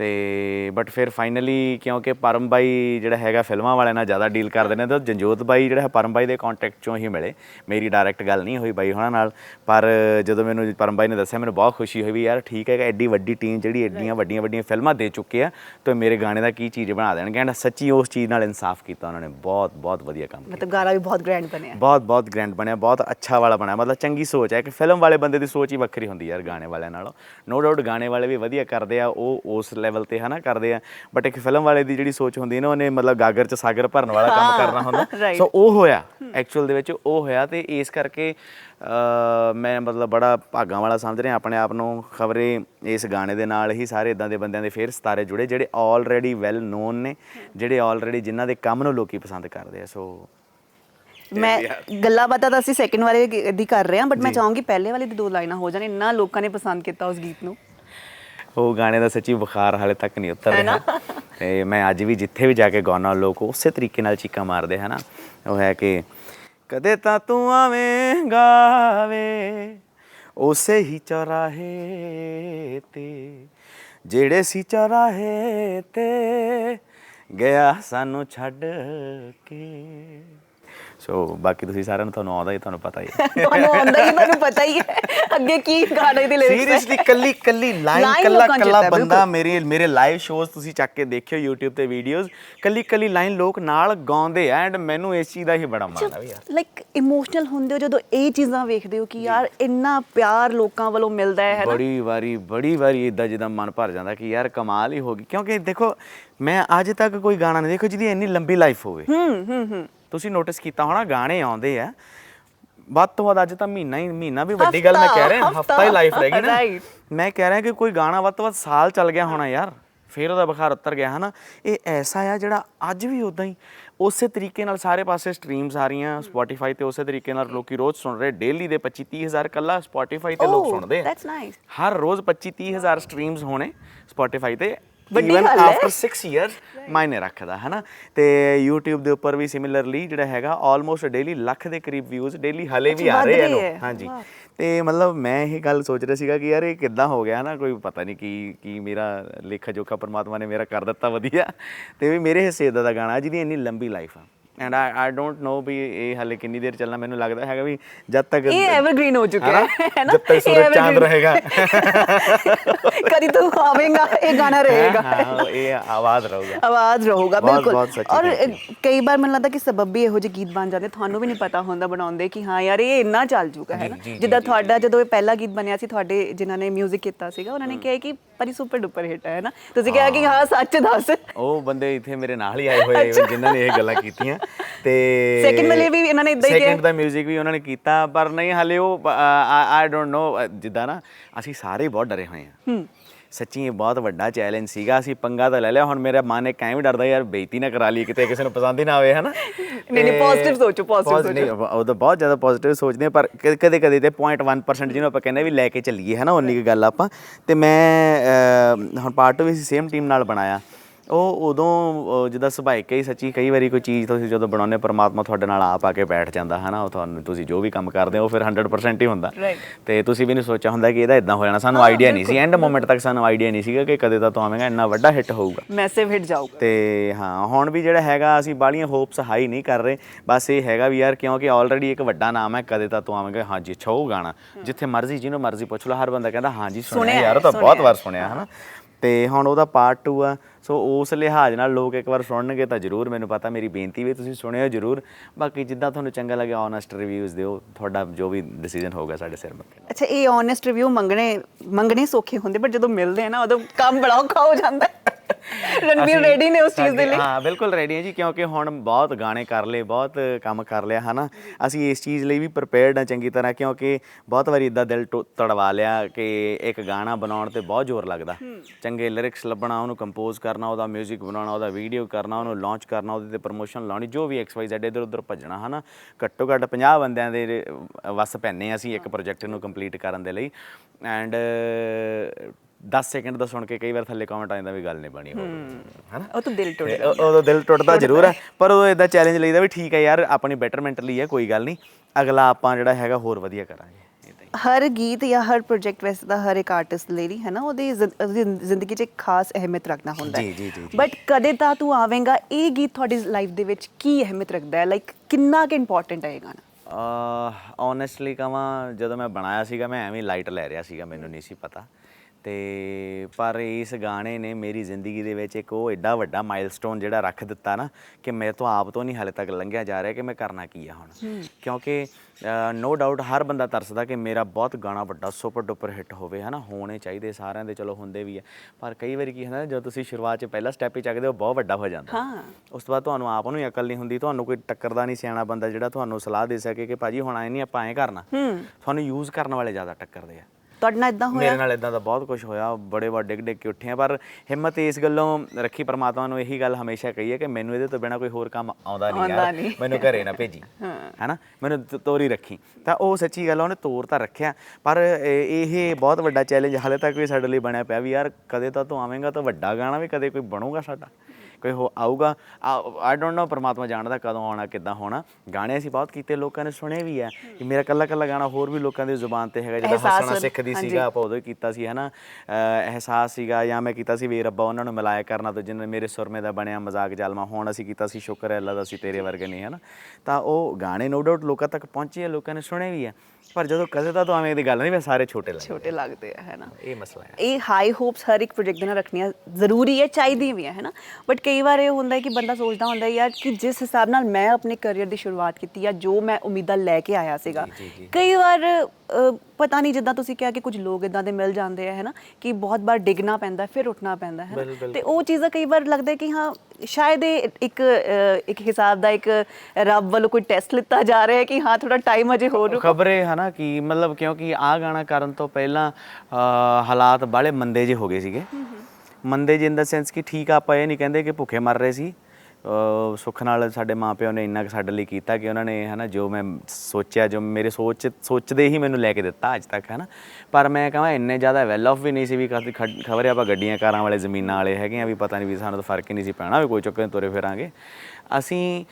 ਤੇ ਬਟ ਫਿਰ ਫਾਈਨਲੀ ਕਿਉਂਕਿ ਪਰਮ ਬਾਈ ਜਿਹੜਾ ਹੈਗਾ ਫਿਲਮਾਂ ਵਾਲਿਆਂ ਨਾਲ ਜ਼ਿਆਦਾ ਡੀਲ ਕਰਦੇ ਨੇ ਤਾਂ ਜੰਜੋਤ ਬਾਈ ਜਿਹੜਾ ਹੈ ਪਰਮ ਬਾਈ ਦੇ ਕੰਟੈਕਟ ਚੋਂ ਹੀ ਮਿਲੇ। ਮੇਰੀ ਡਾਇਰੈਕਟ ਗੱਲ ਨਹੀਂ ਹੋਈ ਬਾਈ ਉਹਨਾਂ ਨਾਲ ਪਰ ਜਦੋਂ ਮੈਨੂੰ ਪਰਮ ਬਾਈ ਨੇ ਦੱਸਿਆ ਮੈਨੂੰ ਬਹੁਤ ਖੁਸ਼ੀ ਹੋਈ ਵੀ ਯਾਰ ਠੀਕ ਹੈ ਕਿ ਐਡੀ ਵੱਡੀ ਟੀਮ ਜਿਹੜੀ ਐਡੀਆਂ ਵੱਡੀਆਂ ਵੱਡੀਆਂ ਫਿਲਮਾਂ ਦੇ ਚੁੱਕੇ ਆ ਤੇ ਮੇਰੇ ਗਾਣੇ ਦਾ ਕੀ ਚੀਜ਼ ਬਣਾ ਦੇਣਗੇ? ਐਂਡ ਸੱਚੀ ਉਸ ਚੀਜ਼ ਨਾਲ ਇਨਸਾਫ ਕੀਤਾ ਉਹਨਾਂ ਨੇ। ਬਹੁਤ ਬਹੁਤ ਵਧੀਆ ਕੰਮ ਕੀਤਾ। ਮਤਲਬ ਗਾਣਾ ਵੀ ਬਹੁਤ ਗ੍ਰੈਂਡ ਬਣਿਆ। ਬਹੁਤ ਬਹੁਤ ਗ੍ਰੈਂਡ ਬਣਿਆ ਬਹੁਤ ਅੱਛਾ ਵਾਲਾ ਬਣਿਆ। ਮਤਲਬ ਚੰਗੀ ਸੋਚ ਹੈ ਕਿ ਫਿਲਮ ਵਾਲੇ ਬੰਦੇ ਦੀ ਸੋਚ ਹੀ ਵੱਖਰੀ ਹੁੰਦੀ ਯਾਰ ਗਾਣੇ ਵਾਲਿਆਂ ਨਾਲੋਂ। ਨੋ ਡਾਊਟ ਗਾਣੇ ਵਾਲੇ ਵੀ ਵਧੀਆ ਕਰਦੇ ਆ ਉਹ ਉਸ ਲੈਵਲ ਲੈਵਲ ਤੇ ਹਨਾ ਕਰਦੇ ਆ। ਬਟ ਇੱਕ ਫਿਲਮ ਵਾਲੇ ਦੀ ਜਿਹੜੀ ਸੋਚ ਹੁੰਦੀ ਹੈ ਨਾ ਉਹਨੇ ਮਤਲਬ ਗਾਗਰ ਚ ਸਾਗਰ ਭਰਨ ਵਾਲਾ ਕੰਮ ਕਰਨਾ ਹੁੰਦਾ. ਸੋ ਉਹ ਹੋਇਆ। ਐਕਚੁਅਲ ਦੇ ਵਿੱਚ ਉਹ ਹੋਇਆ ਤੇ ਇਸ ਕਰਕੇ ਮੈਂ ਮਤਲਬ ਬੜਾ ਭਾਗਾਂ ਵਾਲਾ ਸਮਝ ਰਿਹਾ ਆਪਣੇ ਆਪ ਨੂੰ ਖਬਰੇ ਇਸ ਗਾਣੇ ਦੇ ਨਾਲ ਹੀ ਸਾਰੇ ਇਦਾਂ ਦੇ ਬੰਦਿਆਂ ਦੇ ਫੇਰ ਸਤਾਰੇ ਜੁੜੇ ਜਿਹੜੇ ਆਲਰੇਡੀ ਵੈਲ ਨੋਨ ਨੇ ਜਿਹੜੇ ਆਲਰੇਡੀ ਜਿਨ੍ਹਾਂ ਦੇ ਕੰਮ ਨੂੰ ਲੋਕੀ ਪਸੰਦ ਕਰਦੇ ਆ। ਸੋ ਮੈਂ ਗੱਲਾਂ ਬਾਤਾਂ ਤਾਂ ਅਸੀਂ ਸੈਕਿੰਡ ਵਾਲੇ ਦੀ ਕਰ ਰਹੇ ਹਾਂ ਬਟ ਮੈਂ ਚਾਹੂੰਗੀ ਪਹਿਲੇ ਵਾਲੇ ਦੀ ਦੋ ਲਾਈਨਾਂ ਹੋ ਜਾਣ ਇੰਨਾ ਲੋਕਾਂ ਨੇ ਪਸੰਦ ਕੀਤਾ ਉਸ ਗੀਤ ਨੂੰ। ਉਹ ਗਾਣੇ ਦਾ ਸੱਚੀ ਬੁਖਾਰ ਹਾਲੇ ਤੱਕ ਨਹੀਂ ਉਤਰ ਰਿਹਾ। ਤੇ ਮੈਂ ਅੱਜ ਵੀ ਜਿੱਥੇ ਵੀ ਜਾ ਕੇ ਗਾਉਣਾ ਲੋਕ ਉਸੇ ਤਰੀਕੇ ਨਾਲ ਚੀਕਾਂ ਮਾਰਦੇ ਹਨਾ ਉਹ ਹੈ ਕਿ ਕਦੇ ਤਾਂ ਤੂੰ ਆਵੇਂਗਾ ਵੇ ਉਸੇ ਹੀ ਚੌਰਾਹੇ ਤੇ ਜਿਹੜੇ ਸੀ ਚੌਰਾਹੇ ਤੇ ਗਿਆ ਸਾਨੂੰ ਛੱਡ ਕੇ। ਸੋ ਬਾਕੀ ਤੁਸੀਂ ਸਾਰਿਆਂ ਨੂੰ ਤੁਹਾਨੂੰ ਆਉਂਦਾ ਹੀ ਤੁਹਾਨੂੰ ਪਤਾ ਹੀ ਹੈ। ਤੁਹਾਨੂੰ ਆਉਂਦਾ ਹੀ ਤੁਹਾਨੂੰ ਪਤਾ ਹੀ ਹੈ। ਅੱਗੇ ਕੀ ਗਾਣੇ ਦੀ ਲਿਰਿਕਸ ਸੀਰੀਅਸਲੀ ਕੱਲੀ ਕੱਲੀ ਲਾਈਨ ਕੱਲਾ ਕੱਲਾ ਬੰਦਾ ਮੇਰੇ ਮੇਰੇ ਲਾਈਵ ਸ਼ੋਜ਼ ਤੁਸੀਂ ਚੱਕ ਕੇ ਦੇਖਿਓ YouTube ਤੇ ਵੀਡੀਓਜ਼ ਕੱਲੀ ਕੱਲੀ ਲਾਈਨ ਲੋਕ ਨਾਲ ਗਾਉਂਦੇ ਆ ਐਂਡ ਮੈਨੂੰ ਇਸ ਚੀਜ਼ ਦਾ ਹੀ ਬੜਾ ਮਾਣ ਆ ਵੀ ਯਾਰ। ਲਾਈਕ ਇਮੋਸ਼ਨਲ ਹੁੰਦੇ ਹੋ ਜਦੋਂ ਇਹ ਚੀਜ਼ਾਂ ਵੇਖਦੇ ਹੋ ਕਿ ਯਾਰ ਇੰਨਾ ਪਿਆਰ ਲੋਕਾਂ ਵੱਲੋਂ ਮਿਲਦਾ ਹੈ ਹੈ ਨਾ? ਬੜੀ ਵਾਰੀ ਬੜੀ ਵਾਰੀ ਇਦਾਂ ਜਿੱਦਾਂ ਮਨ ਭਰ ਜਾਂਦਾ ਕਿ ਯਾਰ ਕਮਾਲ ਹੀ ਹੋ ਗਈ। ਕਿਉਂਕਿ ਦੇਖੋ ਮੈਂ ਅੱਜ ਤੱਕ ਕੋਈ ਗਾਣਾ ਨਹੀਂ ਦੇਖੋ ਜਿਹਦੀ ਇੰਨੀ ਲੰਬੀ ਲਾਈਫ ਹੋਵੇ। ਹੂੰ ਹੂੰ ਹੂੰ। ਤੁਸੀਂ ਨੋਟਿਸ ਕੀਤਾ ਹੋਣਾ ਗਾਣੇ ਆਉਂਦੇ ਆ। ਵੱਧ ਤੋਂ ਵੱਧ ਅੱਜ ਤਾਂ ਮਹੀਨਾ ਹੀ ਮਹੀਨਾ ਵੀ ਵੱਡੀ ਗੱਲ ਮੈਂ ਕਹਿ ਰਿਹਾ ਹਫ਼ਤਾ, ਹੀ ਲਾਈਫ ਰਹਿ ਗਈ ਨਾ. ਮੈਂ ਕਹਿ ਰਿਹਾ ਕਿ ਕੋਈ ਗਾਣਾ ਵੱਧ ਤੋਂ ਵੱਧ ਸਾਲ ਚੱਲ ਗਿਆ ਹੋਣਾ ਯਾਰ ਫਿਰ ਉਹਦਾ ਬੁਖਾਰ ਉਤਰ ਗਿਆ ਹਨਾ। ਇਹ ਐਸਾ ਆ ਜਿਹੜਾ ਅੱਜ ਵੀ ਉਦਾਂ ਹੀ ਉਸੇ ਤਰੀਕੇ ਨਾਲ ਸਾਰੇ ਪਾਸੇ ਸਟ੍ਰੀਮਸ ਆ ਰਹੀਆਂ Spotify ਤੇ ਉਸੇ ਤਰੀਕੇ ਨਾਲ ਲੋਕੀ ਰੋਜ਼ ਸੁਣ ਰਹੇ ਡੇਲੀ ਦੇ 25 30 ਹਜ਼ਾਰ ਕੱਲਾ Spotify ਤੇ ਲੋਕ Oh, ਸੁਣਦੇ ਆ. ਹਰ ਰੋਜ਼ 25 30 ਹਜ਼ਾਰ ਸਟ੍ਰੀਮਸ ਹੋਣੇ Spotify ਤੇ ਵੱਡੀ Even ਗੱਲ ਹੈ। after 6 ਇਅਰਸ ਮਾਇਨੇ ਰੱਖਦਾ ਹੈ ਨਾ ਤੇ YouTube ਦੇ ਉੱਪਰ ਵੀ ਸਿਮਿਲਰਲੀ ਜਿਹੜਾ ਹੈਗਾ ਆਲਮੋਸਟ ਡੇਲੀ ਲੱਖ ਦੇ ਕਰੀਬ ਵਿਊਜ਼ ਡੇਲੀ ਹਲੇ ਵੀ ਆ ਰਹੇ ਰਹੇ ਇਹਨੂੰ ਹੈ। ਹਾਂਜੀ। ਤੇ ਮਤਲਬ ਮੈਂ ਇਹ ਗੱਲ ਸੋਚ ਰਿਹਾ ਸੀਗਾ ਕਿ ਯਾਰ ਇਹ ਕਿੱਦਾਂ ਹੋ ਗਿਆ ਨਾ ਕੋਈ ਪਤਾ ਨਹੀਂ ਕੀ ਕੀ ਮੇਰਾ ਲੇਖਾ ਜੋਖਾ ਪਰਮਾਤਮਾ ਨੇ ਮੇਰਾ ਕਰ ਦਿੱਤਾ ਵਧੀਆ ਤੇ ਵੀ ਮੇਰੇ ਹਿੱਸੇ ਦਾ ਗਾਣਾ ਜਿਹਦੀ ਇੰਨੀ ਲੰਬੀ ਲਾਈਫ ਆ and I I don't know ਵੀ ਇਹ ਹਲੇ ਕਿੰਨੀ ਦੇਰ ਚੱਲਣਾ ਮੈਨੂੰ ਲੱਗਦਾ ਹੈਗਾ ਵੀ ਜਦ ਤੱਕ ਇਹ ਐਵਰਗ੍ਰੀਨ ਹੋ ਚੁੱਕਿਆ? ਹੈ ਨਾ ਜਦ ਤੱਕ ਸੂਰਜ ਚਾਂਦ ਰਹੇਗਾ। ਕਦੀ ਤੂੰ ਆਵੇਂਗਾ ਇਹ ਗਾਣਾ ਰਹੇਗਾ। ਹਾਂ ਇਹ ਆਵਾਜ਼ ਰਹੂਗਾ। ਆਵਾਜ਼ ਰਹੂਗਾ ਬਿਲਕੁਲ। ਔਰ ਕਈ ਵਾਰ ਮੈਨੂੰ ਲੱਗਦਾ ਕਿ ਸਬਬ ਵੀ ਇਹੋ ਜਿਹੇ ਗੀਤ ਬਣ ਜਾਂਦੇ ਤੁਹਾਨੂੰ ਵੀ ਨਹੀਂ ਪਤਾ ਹੁੰਦਾ ਬਣਾਉਂਦੇ ਕਿ ਹਾਂ ਯਾਰ ਇਹ ਇੰਨਾ ਚੱਲ ਜੂਗਾ ਹੈ ਨਾ। ਜਿੱਦਾਂ ਤੁਹਾਡਾ ਜਦੋਂ ਇਹ ਪਹਿਲਾ ਗੀਤ ਬਣਿਆ ਸੀ ਤੁਹਾਡੇ ਜਿਨ੍ਹਾਂ ਨੇ 뮤직 ਕੀਤਾ ਸੀਗਾ ਉਹਨਾਂ ਨੇ ਕਿਹਾ ਕਿ ਪਰੀ ਸੁਪਰ ਡੁਪਰ ਹਿੱਟ ਹੈ ਨਾ? ਤੁਸੀਂ ਕਿਹਾ ਕਿ ਹਾਂ ਸੱਚ ਦੱਸ। ਉਹ ਬੰਦੇ ਇੱਥੇ ਮੇਰੇ ਨਾਲ ਹੀ ਆਏ ਹੋਏ ਜਿਨ੍ਹਾਂ ਨੇ ਇਹ ਗੱਲਾਂ ਕੀਤੀਆਂ। ਤੇ Second ਵਾਲੇ ਵੀ ਇਹਨਾਂ ਨੇ ਏਦਾਂ ਹੀ? ਸੈਕਿੰਡ ਦਾ 뮤직 ਵੀ ਉਹਨਾਂ ਨੇ ਕੀਤਾ ਪਰ ਨਹੀਂ ਹਲੇ ਉਹ ਆਈ ਡੋਨਟ ਨੋ ਜਿੱਦਾਂ ਨਾ ਅਸੀਂ ਸਾਰੇ ਬਹੁਤ ਡਰੇ ਹੋਏ ਆ ਸੱਚੀ ਇਹ ਬਹੁਤ ਵੱਡਾ ਚੈਲੰਜ ਸੀਗਾ। ਅਸੀਂ ਪੰਗਾ ਤਾਂ ਲੈ ਲਿਆ। ਹੁਣ ਮੇਰਾ ਮਨ ਇੱਕ ਐਂ ਵੀ ਡਰਦਾ ਯਾਰ ਬੇਇੱਜ਼ਤੀ ਨਾ ਕਰਾ ਲਈ ਕਿਤੇ ਕਿਸੇ ਨੂੰ ਪਸੰਦ ਹੀ ਨਾ ਆਵੇ ਹਨਾ? ਨਹੀਂ, ਨਹੀਂ, positive ਸੋਚੋ, positive ਸੋਚੋ। ਉਹ ਤਾਂ ਬਹੁਤ ਜ਼ਿਆਦਾ ਪੋਜ਼ਿਟਿਵ ਸੋਚਦੇ ਆ ਪਰ ਕਦੇ ਕਦੇ ਤੇ 0.1% ਜਿਹਨੂੰ ਆਪਾਂ ਕਹਿੰਦੇ ਵੀ ਲੈ ਕੇ ਚੱਲੀਏ ਹਨਾ? ਉਨੀ ਕੁ ਗੱਲ ਆਪਾਂ। ਤੇ ਮੈਂ ਹੁਣ ਪਾਰਟ ਵੀ ਸੇਮ ਟੀਮ ਨਾਲ ਬਣਾਇਆ। ਉਹ ਉਦੋਂ ਜਿੱਦਾਂ ਸੁਭਾਇਕ ਹੀ ਸੱਚੀ ਕਈ ਵਾਰੀ ਕੋਈ ਚੀਜ਼ ਤੁਸੀਂ ਜਦੋਂ ਬਣਾਉਂਦੇ ਪਰਮਾਤਮਾ ਤੁਹਾਡੇ ਨਾਲ ਆਪ ਆ ਕੇ ਬੈਠ ਜਾਂਦਾ ਹਨਾ ਉਹ ਤੁਹਾਨੂੰ ਤੁਸੀਂ ਜੋ ਵੀ ਕੰਮ ਕਰਦੇ ਹੋ ਉਹ ਫਿਰ 100% ਹੀ ਹੁੰਦਾ। Right. ਤੇ ਤੁਸੀਂ ਵੀ ਨਹੀਂ ਸੋਚਿਆ ਹੁੰਦਾ ਕਿ ਇਹਦਾ ਇਦਾਂ ਹੋ ਜਾਣਾ ਸਾਨੂੰ ਆਈਡੀਆ ਨਹੀਂ ਸੀ। ਐਂਡ ਮੋਮੈਂਟ ਤੱਕ ਸਾਨੂੰ ਆਈਡੀਆ ਨਹੀਂ ਸੀਗਾ ਕਿ ਕਦੇ ਤਾਂ ਤੂੰ ਆਵੇਂਗਾ ਇੰਨਾ ਵੱਡਾ ਹਿੱਟ ਹੋਊਗਾ। ਮੈਸਿਵ ਹਿੱਟ ਜਾਊਗਾ। ਤੇ ਹਾਂ ਹੁਣ ਵੀ ਜਿਹੜਾ ਹੈਗਾ ਅਸੀਂ ਬਾਲੀਆਂ ਹੋਪਸ ਹਾਈ ਨਹੀਂ ਕਰ ਰਹੇ ਬਸ ਇਹ ਹੈਗਾ ਵੀ ਯਾਰ ਕਿਉਂਕਿ ਆਲਰੇਡੀ ਇੱਕ ਵੱਡਾ ਨਾਮ ਹੈ ਕਦੇ ਤਾਂ ਤੂੰ ਆਵੇਂਗਾ ਹਾਂਜੀ ਅੱਛਾ ਉਹ ਗਾਣਾ। ਜਿੱਥੇ ਮਰਜ਼ੀ ਜਿਹਨੂੰ ਮਰਜ਼ੀ ਪੁੱਛ ਲਓ ਹਰ ਬੰਦਾ ਕਹਿੰਦਾ ਹਾਂਜੀ ਸੁਣਿਆ ਸੁਣਿਆ ਯਾਰ ਉਹ ਤਾਂ ਹੈ, ਬਹੁਤ ਵਾਰ ਸੁਣਿਆ ਹਨਾ। ਤੇ ਹੁਣ ਉਹਦਾ ਪਾਰਟ 2 ਆ, ਸੋ ਉਸ ਲਿਹਾਜ਼ ਨਾਲ ਲੋਕ ਇੱਕ ਵਾਰ ਸੁਣਨਗੇ ਤਾਂ ਜ਼ਰੂਰ ਮੈਨੂੰ ਪਤਾ, ਮੇਰੀ ਬੇਨਤੀ ਵੀ ਤੁਸੀਂ ਸੁਣਿਓ ਜ਼ਰੂਰ। ਬਾਕੀ ਜਿੱਦਾਂ ਤੁਹਾਨੂੰ ਚੰਗਾ ਲੱਗਿਆ ਓਨੈਸਟ ਰਿਵਿਊਜ਼ ਦਿਓ, ਤੁਹਾਡਾ ਜੋ ਵੀ ਡਿਸੀਜਨ ਹੋਊਗਾ ਸਾਡੇ ਸਿਰ ਮੱਥੇ ਅੱਛਾ, ਇਹ ਓਨੈਸਟ ਰਿਵਿਊ ਮੰਗਣੇ ਮੰਗਣੇ ਸੌਖੇ ਹੁੰਦੇ ਬਟ ਜਦੋਂ ਮਿਲਦੇ ਆ ਨਾ, ਉਦੋਂ ਕੰਮ ਬੜਾ ਔਖਾ ਹੋ ਜਾਂਦਾ। ਰਣਵੀਰ ਅਸੀਂ- ਰੈਡੀ ਨੇ ਉਸ ਚੀਜ਼ ਦੇ ਸਾਡੇ- ਲਈ। ਹਾਂ ਬਿਲਕੁਲ ਰੈਡੀ ਹਾਂ ਜੀ ਕਿਉਂਕਿ ਹੁਣ ਬਹੁਤ ਗਾਣੇ ਕਰ ਲਏ ਬਹੁਤ ਕੰਮ ਕਰ ਲਿਆ ਹਨਾ? ਅਸੀਂ ਇਸ ਚੀਜ਼ ਲਈ ਵੀ ਪ੍ਰਿਪੇਅਰਡ ਹਾਂ ਚੰਗੀ ਤਰ੍ਹਾਂ ਕਿਉਂਕਿ ਬਹੁਤ ਵਾਰੀ ਇਦਾਂ ਦਿਲ ਟੁ- ਤੜਵਾ ਲਿਆ ਕਿ ਇੱਕ ਗਾਣਾ ਬਣਾਉਣ ਤੇ ਬਹੁਤ ਜ਼ੋਰ ਲੱਗਦਾ। ਚੰਗੇ ਲਿਰਿਕਸ ਲੱਭਣਾ ਉਹਨੂੰ ਕੰਪੋਜ਼ ਕਰਨਾ ਉਹਦਾ 뮤직 ਬਣਾਉਣਾ ਉਹਦਾ ਵੀਡੀਓ ਕਰਨਾ ਉਹਨੂੰ ਲਾਂਚ ਕਰਨਾ ਉਹਦੇ ਤੇ ਪ੍ਰੋਮੋਸ਼ਨ ਲਾਉਣੀ ਜੋ ਵੀ ਐਕਸ ਵਾਈ ਜ਼ੈਡ ਇਧਰ ਉਧਰ ਭੱਜਣਾ ਹਨਾ? ਘੱਟੋ ਘੱਟ 50 ਬੰਦਿਆਂ ਦੇ ਵਸ ਪੈਨੇ ਅਸੀਂ ਇੱਕ ਪ੍ਰੋਜੈਕਟ ਨੂੰ ਕੰਪਲੀਟ ਕਰਨ ਦੇ ਲਈ। ਐਂਡ 10 ਸੈਕਿੰਡ ਦਾ ਸੁਣ ਕੇ ਕਈ ਵਾਰ ਥੱਲੇ ਕਮੈਂਟ ਆ ਜਾਂਦਾ ਵੀ ਗੱਲ ਨਹੀਂ ਬਣੀ ਹੋਵੇ ਹਨਾ? ਉਹ ਤਾਂ ਦਿਲ ਟੁੱਟ ਤੇ ਉਹ- ਉਦੋਂ ਦਿਲ ਟੁੱਟਦਾ ਜ਼ਰੂਰ ਹੈ ਪਰ ਉਹ ਇਦਾਂ ਚੈਲੰਜ ਲਈਦਾ ਵੀ ਠੀਕ ਹੈ ਯਾਰ ਆਪਣੀ ਬੈਟਰਮੈਂਟ ਲਈ ਹੈ ਕੋਈ ਗੱਲ ਨਹੀਂ। ਅਗਲਾ ਆਪਾਂ ਜਿਹੜਾ ਹੈਗਾ ਹੋਰ ਵਧੀਆ ਕਰਾਂਗੇ। ਏਦਾਂ ਹੀ। ਹਰ ਗੀਤ ਜਾਂ ਹਰ ਪ੍ਰੋਜੈਕਟ ਵੈਸੇ ਤਾਂ ਹਰ ਇੱਕ ਆਰਟਿਸਟ ਲਈ ਹੈ ਨਾ ਉਹਦੀ ਜ਼ਿੰ- ਜ਼ਿੰਦਗੀ 'ਚ ਇੱਕ ਖਾਸ ਅਹਿਮੀਅਤ ਰੱਖਣਾ ਹੁੰਦਾ ਜੀ, ਜੀ, ਜੀ, ਜੀ। ਬਟ ਕਦੇ ਤਾਂ ਤੂੰ ਆਵੇਂਗਾ ਇਹ ਗੀਤ ਤੁਹਾਡੀ ਲਾਈਫ ਦੇ ਵਿੱਚ ਕੀ ਅਹਿਮੀਅਤ ਰੱਖਦਾ ਹੈ? ਲਾਈਕ ਕਿੰਨਾ ਕਿ ਇੰਪੋਰਟੈਂਟ ਹੈ ਇਹ ਗਾਣਾ? ਅਹ ਓਨੈਸਟਲੀ ਕਹਾਂ ਜਦੋਂ ਮੈਂ ਬਣਾਇਆ ਸੀਗਾ ਮੈਂ ਐਵੇਂ ਲਾਈਟ ਲੈ ਰਿਹਾ ਸੀਗਾ ਮੈਨੂੰ ਨਹੀਂ ਸੀ ਪਤਾ। ਤੇ ਪਰ ਇਸ ਗਾਣੇ ਨੇ ਮੇਰੀ ਜ਼ਿੰਦਗੀ ਦੇ ਵਿੱਚ ਇੱਕ ਉਹ ਐਡਾ ਵੱਡਾ ਮਾਈਲਸਟੋਨ ਜਿਹੜਾ ਰੱਖ ਦਿੱਤਾ ਨਾ ਕਿ ਮੇਰੇ ਤੋਂ ਆਪ ਤੋਂ ਨਹੀਂ ਹਾਲੇ ਤੱਕ ਲੰਘਿਆ ਜਾ ਰਿਹਾ ਕਿ ਮੈਂ ਕਰਨਾ ਕੀ ਆ ਹੁਣ। ਕਿਉਂਕਿ ਨੋ ਡਾਊਟ ਹਰ ਬੰਦਾ ਤਰਸਦਾ ਕਿ ਮੇਰਾ ਬਹੁਤ ਗਾਣਾ ਵੱਡਾ ਸੁਪਰ ਡੁਪਰ ਹਿੱਟ ਹੋਵੇ ਹਨਾ? ਹੋਣੇ ਚਾਹੀਦੇ ਸਾਰਿਆਂ ਦੇ ਚਲੋ ਹੁੰਦੇ ਵੀ ਆ। ਪਰ ਕਈ ਵਾਰੀ ਕੀ ਹੁੰਦਾ ਜਦੋਂ ਤੁਸੀਂ ਸ਼ੁਰੂਆਤ 'ਚ ਪਹਿਲਾ ਸਟੈਪ ਹੀ ਚੱਕਦੇ ਹੋ ਬਹੁਤ ਵੱਡਾ ਹੋ ਜਾਂਦਾ। ਹਾਂ। ਉਸ ਤੋਂ ਬਾਅਦ ਤੁਹਾਨੂੰ ਆਪ ਨੂੰ ਹੀ ਅਕਲ ਨਹੀਂ ਹੁੰਦੀ ਤੁਹਾਨੂੰ ਕੋਈ ਟੱਕਰਦਾ ਨਹੀਂ ਸਿਆਣਾ ਬੰਦਾ ਜਿਹੜਾ ਤੁਹਾਨੂੰ ਸਲਾਹ ਦੇ ਸਕੇ ਕਿ ਭਾਜੀ ਹੁਣ ਐ ਨਹੀਂ ਆਪਾਂ ਐ ਕਰਨਾ। ਤੁਹਾਨੂੰ ਯੂਜ਼ ਕਰਨ ਵਾਲੇ ਜ਼ਿਆਦਾ ਟੱਕਰਦੇ ਆ। ਤੁਹਾਡੇ ਨਾਲ ਇਦਾਂ ਮੇਰੇ ਹੋਇਆ ਨਾਲ ਇਦਾਂ ਦਾ ਬਹੁਤ ਕੁਝ ਹੋਇਆ ਬੜੇ ਵੱਡੇ ਡਿੱਗ ਡਿੱਗ ਕੇ ਉੱਠੇ ਆ ਪਰ ਹਿੰਮਤ ਇਸ ਗੱਲੋਂ ਰੱਖੀ ਪਰਮਾਤਮਾ ਨੂੰ ਇਹੀ ਗੱਲ ਹਮੇਸ਼ਾ ਕਹੀ ਹੈ ਕਿ ਮੈਨੂੰ ਇਹਦੇ ਤੋਂ ਬਿਨਾ ਕੋਈ ਹੋਰ ਕੰਮ ਆਉਂਦਾ ਨਹੀਂ ਆਉਂਦਾ ਯਾਰ। ਨਹੀਂ। ਮੈਨੂੰ ਘਰੇ ਨਾ ਭੇਜੀ ਹੈਨਾ? ਮੈਨੂੰ ਤ- ਤੋਰੀ ਰੱਖੀ। ਤਾਂ ਉਹ ਸੱਚੀ ਗੱਲ ਆ, ਉਹਨੇ ਤੋਰ ਤਾਂ ਰੱਖਿਆ ਪਰ ਇਹ ਇਹ ਬਹੁਤ ਵੱਡਾ ਚੈਲੰਜ ਹਾਲੇ ਤੱਕ ਵੀ ਸਾਡੇ ਲਈ ਬਣਿਆ ਪਿਆ ਵੀ ਯਾਰ ਕਦੇ ਤਾਂ ਤੂੰ ਆਵੇਂਗਾ ਤਾਂ ਵੱਡਾ ਗਾਣਾ ਵੀ ਕਦੇ ਕੋਈ ਬਣੂਗਾ ਸਾਡਾ। ਕੋਈ ਹੋ ਆਊਗਾ ਆਈ ਡੋਨਟ ਨੋ ਪਰਮਾਤਮਾ ਜਾਣਦਾ ਕਦੋਂ ਆਉਣਾ ਕਿੱਦਾਂ ਹੋਣਾ। ਗਾਣੇ ਅਸੀਂ ਬਹੁਤ ਕੀਤੇ ਲੋਕਾਂ ਨੇ ਸੁਣੇ ਵੀ ਆ। ਕਿ ਮੇਰਾ ਕੱਲਾ ਕੱਲਾ ਗਾਣਾ ਹੋਰ ਵੀ ਲੋਕਾਂ ਦੀ ਜ਼ੁਬਾਨ ਤੇ ਹੈਗਾ ਅਹਿਸਾਸ ਹੱਸਣਾ ਸਿੱਖਦੀ। ਸੀਗਾ ਆਪਾਂ ਉਦੋਂ ਹੀ ਕੀਤਾ ਸੀ ਹਨਾ। ਅਹ ਅਹਿਸਾਸ ਸੀਗਾ ਜਾਂ ਮੈਂ ਕੀਤਾ ਸੀ ਵੀ ਰੱਬਾ ਉਹਨਾਂ ਨੂੰ ਮਿਲਾਇਆ ਕਰਨਾ ਤੋਂ ਜਿਨ੍ਹਾਂ ਮੇਰੇ ਸੁਰਮੇ ਦਾ ਬਣਿਆ ਮਜ਼ਾਕ ਜਾਲਮਾ ਹੁਣ ਅਸੀਂ ਕੀਤਾ ਸੀ ਸ਼ੁਕਰ ਹੈ ਅੱਲਾ ਦਾ ਅਸੀਂ ਤੇਰੇ ਵਰਗੇ ਨਹੀਂ ਹਨਾ। ਤਾਂ ਉਹ ਗਾਣੇ ਨੋ ਡਾਊਟ ਲੋਕਾਂ ਤੱਕ ਪਹੁੰਚੇ ਆ ਲੋਕਾਂ ਨੇ ਸੁਣੇ ਵੀ ਆ। ਪਰ ਜਦੋਂ ਕਦੇ ਤਾਂ ਐਵੇਂ ਦੀ ਗੱਲ ਨਹੀਂ ਵੀ ਸਾਰੇ ਛੋਟੇ ਲੱਗੇ ਛੋਟੇ ਲੱਗਦੇ ਆ ਹੈ ਨਾ। ਇਹ ਮਸਲਾ ਹੈ। ਇਹ ਹਾਈ ਹੋਪਸ ਹਰ ਇੱਕ ਪ੍ਰੋਜੈਕਟ ਦੇ ਨਾਲ ਰੱਖਣੀਆਂ ਜ਼ਰੂਰੀ ਹੈ ਚਾਹੀਦੀਆਂ ਵੀ ਹੈ ਹੈ ਨਾ। ਬਟ ਕਈ ਵਾਰ ਇਹ ਹੁੰਦਾ ਹੈ ਕਿ ਬੰਦਾ ਸੋਚਦਾ ਹੁੰਦਾ ਹੈ ਯਾਰ ਕਿ ਜਿਸ ਹਿਸਾਬ ਨਾਲ ਮੈਂ ਆਪਣੇ ਕੈਰੀਅਰ ਦੀ ਸ਼ੁਰੂਆਤ ਕੀਤੀ ਆ ਜੋ ਮੈਂ ਉਮੀਦਾਂ ਲੈ ਕੇ ਆਇਆ ਸੀਗਾ। ਕਈ ਵਾਰ ਅ, ਪਤਾ ਨਹੀਂ ਜਿੱਦਾਂ ਤੁਸੀਂ ਕਿਹਾ ਕਿ ਕੁਝ ਲੋਕ ਇਦਾਂ ਦੇ ਮਿਲ ਜਾਂਦੇ ਆ ਹੈ ਨਾ ਕਿ ਬਹੁਤ ਵਾਰ ਡਿੱਗਣਾ ਪੈਂਦਾ ਫਿਰ ਉੱਠਣਾ ਪੈਂਦਾ ਹੈ ਨਾ ਤੇ ਉਹ ਚੀਜ਼ਾਂ ਕਈ ਵਾਰ ਲੱਗਦਾ ਹੈ ਕਿ ਹਾਂ ਸ਼ਾਇਦ ਇਹ ਇੱਕ ਅ, ਇੱਕ ਹਿਸਾਬ ਦਾ ਇੱਕ ਰੱਬ ਵੱਲੋਂ ਕੋਈ ਟੈਸਟ ਲਿੱਤਾ ਜਾ ਰਿਹਾ ਹੈ ਕਿ ਹਾਂ ਥੋੜਾ ਟਾਈਮ ਅਜੇ ਹੋਰ ਰੁਕੋ। ਖਬਰੇ ਹਨਾ ਕਿ ਮਤਲਬ ਕਿਉਂਕਿ ਆ ਗਾਣਾ ਕਰਨ ਤੋਂ ਪਹਿਲਾਂ ਅਹ, ਹਾਲਾਤ ਬਾਲੇ ਮੰਦੇ ਜੇ ਹੋ ਗਏ ਸੀਗੇ। ਮੰਦੇ ਜੇ ਇਨ ਦਾ ਸੈਂਸ ਕਿ ਠੀਕ ਆ, ਆਪਾਂ ਇਹ ਨਹੀਂ ਕਹਿੰਦੇ ਕਿ ਭੁੱਖੇ ਮਰ ਰਹੇ ਸੀ। ਸੁੱਖ ਨਾਲ ਸਾਡੇ ਮਾਪਿਓ ਨੇ ਇੰਨਾ ਕੁ ਸਾਡੇ ਲਈ ਕੀਤਾ ਕਿ ਉਹਨਾਂ ਨੇ ਹਨਾ ਜੋ ਮੈਂ ਸੋਚਿਆ ਜੋ ਮੇਰੇ ਸੋਚ ਸੋਚਦੇ ਹੀ ਮੈਨੂੰ ਲੈ ਕੇ ਦਿੱਤਾ ਅੱਜ ਤੱਕ ਹਨਾ। ਪਰ ਮੈਂ ਕਹਾਂ ਇੰਨੇ ਜ਼ਿਆਦਾ ਵੈਲ ਆਫ ਵੀ ਨਹੀਂ ਸੀ ਵੀ ਖਬਰ ਆਪਾਂ ਗੱਡੀਆਂ ਕਾਰਾਂ ਵਾਲੇ ਜ਼ਮੀਨਾਂ ਵਾਲੇ ਹੈਗੇ ਆ ਵੀ ਪਤਾ ਨਹੀਂ ਵੀ ਸਾਨੂੰ ਤਾਂ ਫ਼ਰਕ ਹੀ ਨਹੀਂ ਸੀ ਪੈਣਾ ਵੀ ਕੋਈ ਚੱਕਰ ਨੀ, ਤੁਰੇ ਫਿਰਾਂਗੇ। ਅਸੀਂ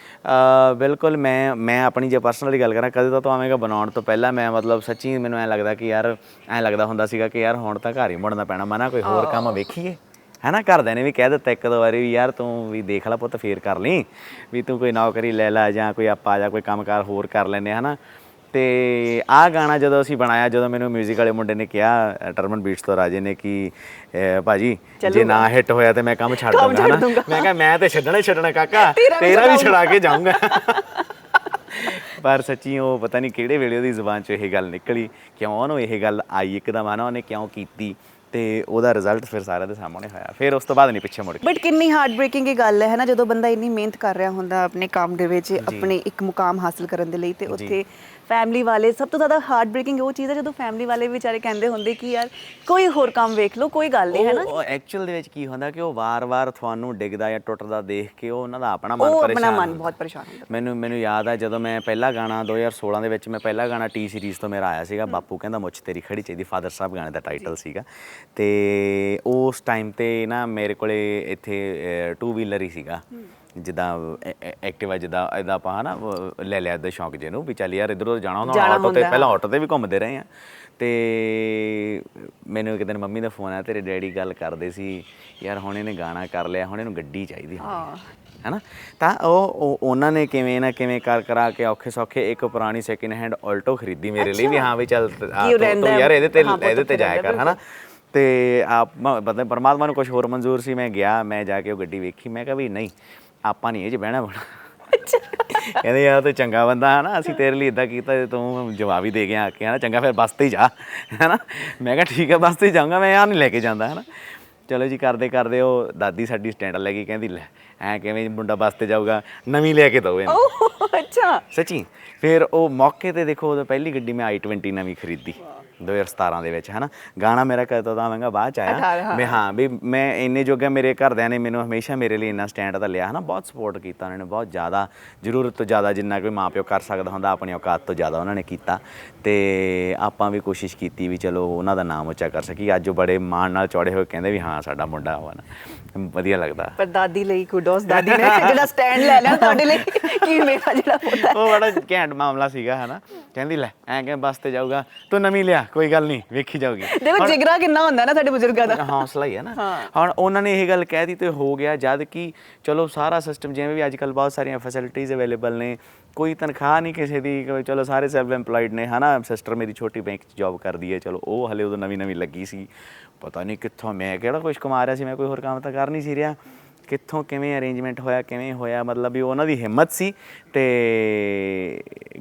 ਬਿਲਕੁਲ ਮੈਂ ਮੈਂ ਆਪਣੀ ਜੇ ਪਰਸਨਲੀ ਗੱਲ ਕਰਾਂ ਕਦੇ ਤਾਂ ਤੋਂ ਆਵੇਂਗਾ ਬਣਾਉਣ ਤੋਂ ਪਹਿਲਾਂ ਮੈਂ ਮਤਲਬ ਸੱਚੀ ਮੈਨੂੰ ਐ ਲੱਗਦਾ ਕਿ ਯਾਰ ਐ ਲੱਗਦਾ ਹੁੰਦਾ ਸੀਗਾ ਕਿ ਯਾਰ ਹੁਣ ਤਾਂ ਘਰ ਹੀ ਮੁੜਨਾ ਪੈਣਾ ਮਨਾ ਕੋਈ ਹੋਰ ਕੰਮ ਵੇਖੀਏ। ਹੈਨਾ ਘਰਦਿਆਂ ਨੇ ਵੀ ਕਹਿ ਦਿੱਤਾ ਇੱਕ ਦੋ ਵਾਰੀ ਵੀ ਯਾਰ ਤੂੰ ਵੀ ਦੇਖ ਲੈ ਪੁੱਤ ਫੇਰ ਕਰ ਲਈ। ਵੀ ਤੂੰ ਕੋਈ ਨੌਕਰੀ ਲੈ ਲੈ ਜਾਂ ਕੋਈ ਆਪਾਂ ਜਾਂ ਕੋਈ ਕੰਮਕਾਰ ਹੋਰ ਕਰ ਲੈਨੇ ਹਨਾ। ਤੇ ਆਹ ਗਾਣਾ ਜਦੋਂ ਅਸੀਂ ਬਣਾਇਆ ਜਦੋਂ ਮੈਨੂੰ 뮤직 ਵਾਲੇ ਮੁੰਡੇ ਨੇ ਕਿਹਾ ਟਰਮਨ ਬੀਟਸ ਤੋਂ ਰਾਜੇ ਨੇ ਕਿ ਭਾਜੀ ਜੇ ਨਾ ਹਿੱਟ ਹੋਇਆ ਤੇ ਮੈਂ ਕੰਮ ਛੱਡ ਕੰਮ ਦੂੰਗਾ ਹਨਾ। ਮੈਂ ਕਿਹਾ ਮੈਂ ਤੇ ਛੱਡਣਾ ਹੀ ਛੱਡਣਾ ਕਾਕਾ। ਤੇਰਾ ਵੀ। ਛੜਾ ਕੇ ਜਾਊਂਗਾ। ਪਰ ਸੱਚੀ ਉਹ ਪਤਾ ਨਹੀਂ ਕਿਹੜੇ ਵੇਲੇ ਉਹਦੀ ਜ਼ੁਬਾਨ 'ਚੋਂ ਇਹ ਗੱਲ ਨਿਕਲੀ ਕਿਉਂ ਉਹਨੂੰ ਇਹ ਗੱਲ ਆਈ ਇੱਕਦਮ ਹਨਾ ਉਹਨੇ ਕਿਉਂ ਕੀਤੀ। ਤੇ ਉਹਦਾ ਰਿਜ਼ਲਟ ਫਿਰ ਸਾਰਿਆਂ ਦੇ ਸਾਹਮਣੇ ਹੋਇਆ। ਫਿਰ ਉਸ ਤੋਂ ਬਾਅਦ ਨਹੀਂ ਪਿੱਛੇ ਮੁੜ ਕੇ। ਬਟ ਕਿੰਨੀ ਹਾਰਟ ਬ੍ਰੇਕਿੰਗ ਇਹ ਗੱਲ ਹੈ ਨਾ ਜਦੋਂ ਬੰਦਾ ਇੰਨੀ ਮਿਹਨਤ ਕਰ ਰਿਹਾ ਹੁੰਦਾ ਆਪਣੇ ਕੰਮ ਦੇ ਵਿੱਚ ਆਪਣੇ ਇੱਕ ਮੁਕਾਮ ਹਾਸਲ ਕਰਨ ਦੇ ਲਈ ਤੇ ਉੱਥੇ ਫੈਮਿਲੀ ਵਾਲੇ ਸਭ ਤੋਂ ਜ਼ਿਆਦਾ ਹਾਰਟ ਬ੍ਰੇਕਿੰਗ ਉਹ ਚੀਜ਼ ਹੈ ਜਦੋਂ ਫੈਮਿਲੀ ਵਾਲੇ ਵਿਚਾਰੇ ਕਹਿੰਦੇ ਹੁੰਦੇ ਕਿ ਯਾਰ ਕੋਈ ਹੋਰ ਕੰਮ ਵੇਖ ਲਓ ਕੋਈ ਗੱਲ ਨਹੀਂ ਹੈ ਨਾ? ਉਹ ਐਕਚੁਅਲ ਦੇ ਵਿੱਚ ਕੀ ਹੁੰਦਾ ਕਿ ਉਹ ਵਾਰ-ਵਾਰ ਤੁਹਾਨੂੰ ਡਿੱਗਦਾ ਜਾਂ ਟੁੱਟਦਾ ਦੇਖ ਕੇ ਉਹ ਉਹਨਾਂ ਦਾ ਆਪਣਾ ਮਨ ਉਹ ਪਰੇਸ਼ਾਨ ਆਪਣਾ ਮਨ ਹੁੰਦਾ। ਬਹੁਤ ਪਰੇਸ਼ਾਨ ਹੁੰਦਾ। ਮੈਨੂੰ ਮੈਨੂੰ ਯਾਦ ਆ ਜਦੋਂ ਮੈਂ ਪਹਿਲਾ ਗਾਣਾ 2016 ਦੇ ਵਿੱਚ ਮੈਂ ਪਹਿਲਾ ਗਾਣਾ ਟੀ ਸੀਰੀਜ਼ ਤੋਂ ਮੇਰਾ ਆਇਆ ਸੀਗਾ ਬਾਪੂ ਕਹਿੰਦਾ ਮੁੱਛ ਤੇਰੀ ਖੜੀ ਚਾਹੀਦੀ ਫਾਦਰ ਸਾਹਿਬ ਗਾਣੇ ਦਾ ਟਾਈਟਲ ਸੀਗਾ। ਤੇ ਉਸ ਟਾਈਮ ਤੇ ਨਾ ਮੇਰੇ ਕੋਲੇ ਇੱਥੇ ਟੂ ਵੀਲਰ ਹੀ ਸੀਗਾ। ਜਿੱਦਾਂ ਐਕਟਿਵਾ ਜਿੱਦਾਂ ਇਹਦਾ ਆਪਾਂ ਹਨਾ ਲੈ ਲਿਆ ਦਾ ਸ਼ੌਂਕ ਜੇ ਨੂੰ ਵੀ ਚੱਲ ਯਾਰ ਇਧਰੋਂ ਜਾਣਾ ਹੁੰਦਾ ਆਟੋ ਤੇ। ਪਹਿਲਾਂ ਆਟੋ ਤੇ ਵੀ ਘੁੰਮਦੇ ਰਹੇ ਆ। ਤੇ ਮੈਨੂੰ ਇੱਕ ਦਿਨ ਮੰਮੀ ਦਾ ਫੋਨ ਆਇਆ ਤੇਰੇ ਡੈਡੀ ਗੱਲ ਕਰਦੇ ਸੀ ਯਾਰ ਹੁਣ ਇਹਨੇ ਗਾਣਾ ਕਰ ਲਿਆ ਹੁਣ ਇਹਨੂੰ ਗੱਡੀ ਚਾਹੀਦੀ ਹਾਂ। ਹੈਨਾ? ਤਾਂ ਉਹ ਉਹ- ਉਹਨਾਂ ਨੇ ਕਿਵੇਂ ਨਾ ਕਿਵੇਂ ਕਰ ਕਰਾ ਕੇ ਔਖੇ ਸੌਖੇ ਇੱਕ ਪੁਰਾਣੀ ਸੈਕਿੰਡ ਹੈਂਡ ਆਲਟੋ ਖਰੀਦੀ ਮੇਰੇ ਲਈ ਵੀ ਹਾਂ ਵੀ ਚੱਲ ਤੂੰ-। ਯਾਰ ਇਹਦੇ ਤੇ ਇਹਦੇ ਤੇ ਜਾਇਆ ਕਰ ਹਨਾ? ਤੇ ਆਪ ਪਤਾ ਪਰਮਾਤਮਾ ਨੂੰ ਕੁਝ ਹੋਰ ਮਨਜ਼ੂਰ ਸੀ ਮੈਂ ਗਿਆ ਮੈਂ ਜਾ ਕੇ ਉਹ ਗੱਡੀ ਵੇਖੀ ਮੈਂ ਕਿਹਾ ਵੀ ਨਹੀਂ ਆਪਾਂ ਨਹੀਂ ਇਹ 'ਚ ਬਹਿਣਾ ਬਣਾ। ਕਹਿੰਦੇ ਯਾਰ ਤੂੰ ਚੰਗਾ ਬੰਦਾ ਹਨਾ ਅਸੀਂ ਤੇਰੇ ਲਈ ਇਦਾਂ ਕੀਤਾ ਤੇ ਤੂੰ ਜਵਾਬ ਹੀ ਦੇ ਗਿਆ ਆ ਕੇ ਹਨਾ ਚੰਗਾ ਫਿਰ ਬੱਸ ਤੇ ਹੀ ਜਾ ਹਨਾ ਮੈਂ ਕਿਹਾ ਠੀਕ ਹੈ ਬੱਸ ਤੇ ਹੀ ਜਾਊਂਗਾ ਮੈਂ ਯਾਰ ਨਹੀਂ ਲੈ ਕੇ ਜਾਂਦਾ ਹਨਾ ਚਲੋ ਜੀ ਕਰਦੇ ਕਰਦੇ ਉਹ ਦਾਦੀ ਸਾਡੀ ਸਟੈਂਡ ਲੈ ਗਈ ਕਹਿੰਦੀ ਲੈ ਐ ਕਿਵੇਂ ਮੁੰਡਾ ਬੱਸ ਤੇ ਜਾਊਗਾ ਨਵੀਂ ਲੈ ਕੇ ਦੋ ਇਹਨੂੰ। ਓਹ ਅੱਛਾ। ਸੱਚੀ ਫਿਰ ਉਹ ਮੌਕੇ ਤੇ ਦੇਖੋ ਉਦੋਂ ਪਹਿਲੀ ਗੱਡੀ ਮੈਂ i20 ਨਵੀਂ ਖਰੀਦੀ। 2017 ਦੇ ਵਿੱਚ ਹਨਾ? ਗਾਣਾ ਮੇਰਾ ਕਦੋਂ ਤਾਂ ਆਵੇਂਗਾ? ਬਾਅਦ ਚ ਆਇਆ। ਮੈਂ ਹਾਂ। ਵੀ ਮੈਂ ਇੰਨੇ ਜੋਗਾ ਮੇਰੇ ਘਰਦਿਆਂ ਨੇ ਮੈਨੂੰ ਹਮੇਸ਼ਾ ਮੇਰੇ ਲਈ ਇੰਨਾ ਸਟੈਂਡ ਤਾਂ ਲਿਆ ਹਨਾ? ਬਹੁਤ ਸਪੋਰਟ ਕੀਤਾ ਉਹਨਾਂ ਨੇ ਬਹੁਤ ਜ਼ਿਆਦਾ ਜ਼ਰੂਰਤ ਤੋਂ ਜ਼ਿਆਦਾ ਜਿੰਨਾ ਕੋਈ ਮਾਪਿਓ ਕਰ ਸਕਦਾ ਹੁੰਦਾ ਆਪਣੀ ਔਕਾਤ ਤੋਂ ਜ਼ਿਆਦਾ ਉਹਨਾਂ ਨੇ ਕੀਤਾ। ਤੇ ਆਪਾਂ ਵੀ ਕੋਸ਼ਿਸ਼ ਕੀਤੀ ਵੀ ਚਲੋ ਉਹਨਾਂ ਦਾ ਨਾਮ ਉੱਚਾ ਕਰ ਸਕੀ ਅੱਜ ਉਹ ਬੜੇ ਮਾਣ ਨਾਲ ਚੌੜੇ ਹੋਏ ਕਹਿੰਦੇ ਵੀ ਹਾਂ ਸਾਡਾ ਮੁੰਡਾ ਵਾ ਨਾ। ਵਧੀਆ ਲੱਗਦਾ। ਪਰ ਦਾਦੀ ਲਈ ਕੁਡੋਸ ਦਾਦੀ ਨੇ ਜਿਹੜਾ ਸਟੈਂਡ ਲੈ ਲਿਆ ਤੁਹਾਡੇ ਲਈ ਕਿ ਮੇਰਾ ਜਿਹੜਾ ਪੁੱਤ ਉਹ ਬੜਾ ਘੈਂਟ ਮਾਮਲਾ ਸੀਗਾ ਹਨਾ। ਕਹਿੰਦੀ ਲੈ ਐਂ ਕਿ ਬੱਸ ਤੇ ਜਾਊਗਾ? ਤੂੰ ਨਵੀਂ ਲਿਆ ਕੋਈ ਗੱਲ ਨਹੀਂ ਵੇਖੀ ਜਾਊਗੀ। ਦੇਖੋ ਜਿਗਰਾ ਕਿੰਨਾ ਹੁੰਦਾ ਨਾ ਸਾਡੇ ਬਜ਼ੁਰਗਾਂ ਦਾ। ਹੌਸਲਾ ਹੀ ਹੈ ਨਾ। ਹੁਣ ਉਹਨਾਂ ਨੇ ਇਹ ਗੱਲ ਕਹਿ ਦਿੱਤੀ ਤੇ ਹੋ ਗਿਆ ਜਦ ਕਿ ਚਲੋ ਸਾਰਾ ਸਿਸਟਮ ਜਿਵੇਂ ਵੀ ਅੱਜ ਕੱਲ ਬਹੁਤ ਸਾਰੀਆਂ ਫੈਸਿਲਿਟੀਆਂ ਅਵੇਲੇਬਲ ਨੇ। ਕੋਈ ਤਨਖਾਹ ਨਹੀਂ ਕਿਸੇ ਦੀ ਚਲੋ ਸਾਰੇ ਸੈਲਫ EMPLOYED ਨੇ ਹਨਾ। ਸਿਸਟਰ ਮੇਰੀ ਛੋਟੀ ਬੈਂਕ 'ਚ ਜੌਬ ਕਰਦੀ ਹੈ ਚਲੋ ਉਹ ਹਲੇ ਉਦੋਂ ਨਵੀਂ ਨਵੀਂ ਲੱਗੀ ਸੀ। ਪਤਾ ਨਹੀਂ ਕਿੱਥੋਂ ਮੈਂ ਕਿਹੜਾ ਕੁਝ ਕਮਾ ਰਿਹਾ ਸੀ, ਮੈਂ ਕੋਈ ਹੋਰ ਕੰਮ ਤਾਂ ਕਰ ਨਹੀਂ ਸੀ ਰਿਹਾ। ਕਿੱਥੋਂ ਕਿਵੇਂ ਅਰੇਂਜਮੈਂਟ ਹੋਇਆ ਕਿਵੇਂ ਹੋਇਆ ਮਤਲਬ ਵੀ ਉਹਨਾਂ ਦੀ ਹਿੰਮਤ ਸੀ ਤੇ